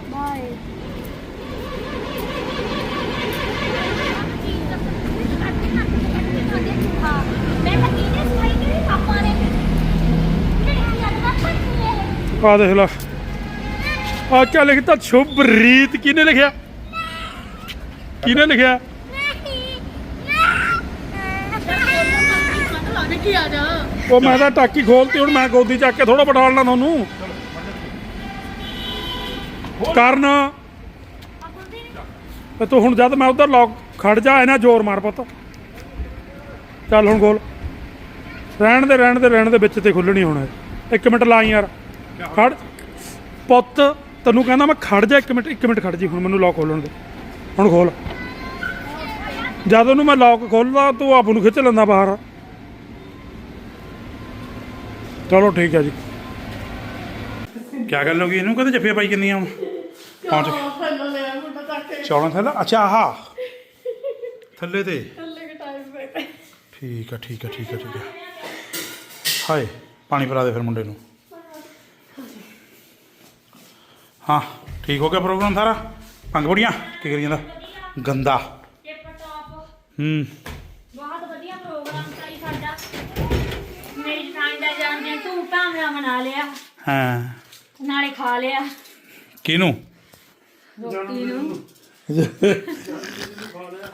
Speaker 2: ਆ ਦੇਖ ਲੈ। ਆ ਕਿਆ ਲਿਖਤਾ ਸ਼ੁਭਰੀਤ ਕਿਹਨੇ ਲਿਖਿਆ? ਕਿਹਨੇ ਲਿਖਿਆ?
Speaker 6: ਕੀ ਆ ਜਾ?
Speaker 2: ਉਹ ਮੈਂ ਤਾਂ ਟਾਕੀ ਖੋਲਤੀ, ਹੁਣ ਮੈਂ ਗੋਦੀ ਚੱਕ ਕੇ ਥੋੜਾ ਬਿਠਾਲਣਾ ਤੁਹਾਨੂੰ। ਕਰਨ। ਤੇ ਤੂੰ ਹੁਣ ਜਦ ਮੈਂ ਉਧਰ ਲੋਕ ਖੜ ਜਾ, ਇਹਨਾਂ ਜ਼ੋਰ ਮਾਰ ਪੁੱਤ। ਚੱਲ ਹੁਣ ਖੋਲ। ਰਹਿਣ ਦੇ ਰਹਿਣ ਦੇ ਰਹਿਣ ਦੇ, ਵਿੱਚ ਤੇ ਖੁੱਲਣੀ ਹੁਣ ਇੱਕ ਮਿੰਟ ਲਾ ਯਾਰ। ਖੜ ਪੁੱਤ, ਤੈਨੂੰ ਕਹਿੰਦਾ ਮੈਂ ਖੜ ਜਾ, ਇੱਕ ਮਿੰਟ ਇੱਕ ਮਿੰਟ ਖੜ ਜੀ, ਹੁਣ ਮੈਨੂੰ ਲੋਕ ਖੋਲਣ ਦੇ। ਹੁਣ ਖੋਲ। ਜਦ ਉਹਨੂੰ ਮੈਂ ਲੋਕ ਖੋਲਦਾ ਤੂੰ ਆਪ ਨੂੰ ਖਿੱਚ ਲੈਂਦਾ ਬਾਹਰ। ਚਲੋ ਠੀਕ ਹੈ ਜੀ।
Speaker 1: ਕਿਆ ਗੱਲ ਹੋ ਗਈ? ਇਹਨੂੰ ਕਦੇ ਜੱਫੀਆਂ ਪਾਈ ਕਿੰਨੀਆਂ ਪਹੁੰਚ। ਚੌਲਾਂ ਥੱਲੇ? ਅੱਛਾ ਆਹ। ਥੱਲੇ ਤੇ? ਠੀਕ ਆ ਠੀਕ ਆ ਠੀਕ ਆ ਠੀਕ ਆ। ਹਾਏ ਪਾਣੀ ਪਿਲਾ ਦੇ ਫਿਰ ਮੁੰਡੇ ਨੂੰ। ਹਾਂ ਠੀਕ ਹੋ ਗਿਆ ਪ੍ਰੋਗਰਾਮ ਸਾਰਾ? ਪੰਗ ਬੜੀਆਂ? ਕੀ ਕਰੀ ਜਾਂਦਾ? ਗੰਦਾ। ਹੂੰ
Speaker 5: ਬਹੁਤ ਵਧੀਆ ਪ੍ਰੋਗਰਾਮ ਸੀ ਸਾਡਾ ਮੇਰੀ ਜਨਾਨੀ ਦਾ ਜਨਮ ਦਿਨ ਧੂਮ ਧਾਮ ਨਾਲ ਮਨਾ ਲਿਆ।
Speaker 1: ਹਾਂ।
Speaker 5: ਨਾਲੇ ਖਾ ਲਿਆ।
Speaker 1: ਕਿਹਨੂੰ?
Speaker 5: ਰੋਟੀ ਨੂੰ।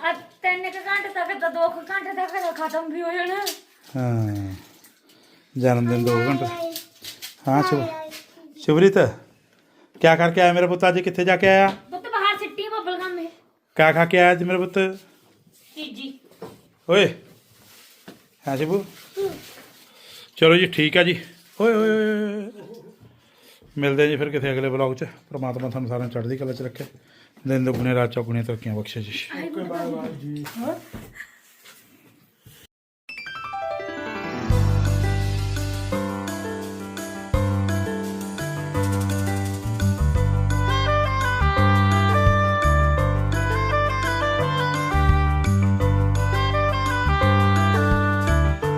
Speaker 5: ਆ ਤਿੰਨ ਕੁ ਘੰਟੇ ਤੱਕ ਤਾਂ ਦੋ ਕੁ ਘੰਟੇ ਤੱਕ ਤਾਂ ਖਤਮ ਵੀ ਹੋ ਜਾਣਾ।
Speaker 1: ਹਾਂ। ਜਨਮ ਦਿਨ 2 ਘੰਟੇ। ਹਾਂ ਸ਼ੁਭ ਸ਼ੁਭਰੀਤ ਕਿਆ ਕਰਕੇ ਆਇਆ ਮੇਰਾ ਪੁੱਤ? ਅੱਜ ਕਿੱਥੇ ਜਾ ਕੇ ਆਇਆ?
Speaker 5: ਪੁੱਤ ਬਾਹਰ ਸਿੱਟੀ ਬੱਬਲ ਗਮ ਮੇ
Speaker 1: ਕਿਆ ਖਾ ਕੇ ਆਇਆ ਅੱਜ ਮੇਰਾ ਪੁੱਤ?
Speaker 5: ਤੀਜੀ
Speaker 1: ਓਏ। ਹਾਂ ਸ਼ਿਬੂ ਚਲੋ ਜੀ ਠੀਕ ਆ ਜੀ। ਓਏ ਓਏ ਓਏ, ਮਿਲਦੇ ਹਾਂ ਜੀ ਫਿਰ ਕਿਤੇ ਅਗਲੇ ਵਲੌਗ 'ਚ। ਪ੍ਰਮਾਤਮਾ ਤੁਹਾਨੂੰ ਸਾਰਿਆਂ ਨੂੰ ਚੜ੍ਹਦੀ ਕਲਾ 'ਚ ਰੱਖੇ। ਦਿਨ ਦੁਗਣੇ ਰਾਤ ਚੌਗੁਣੀਆਂ ਤਰੱਕੀਆਂ ਬਖਸ਼ੇ ਜੀ।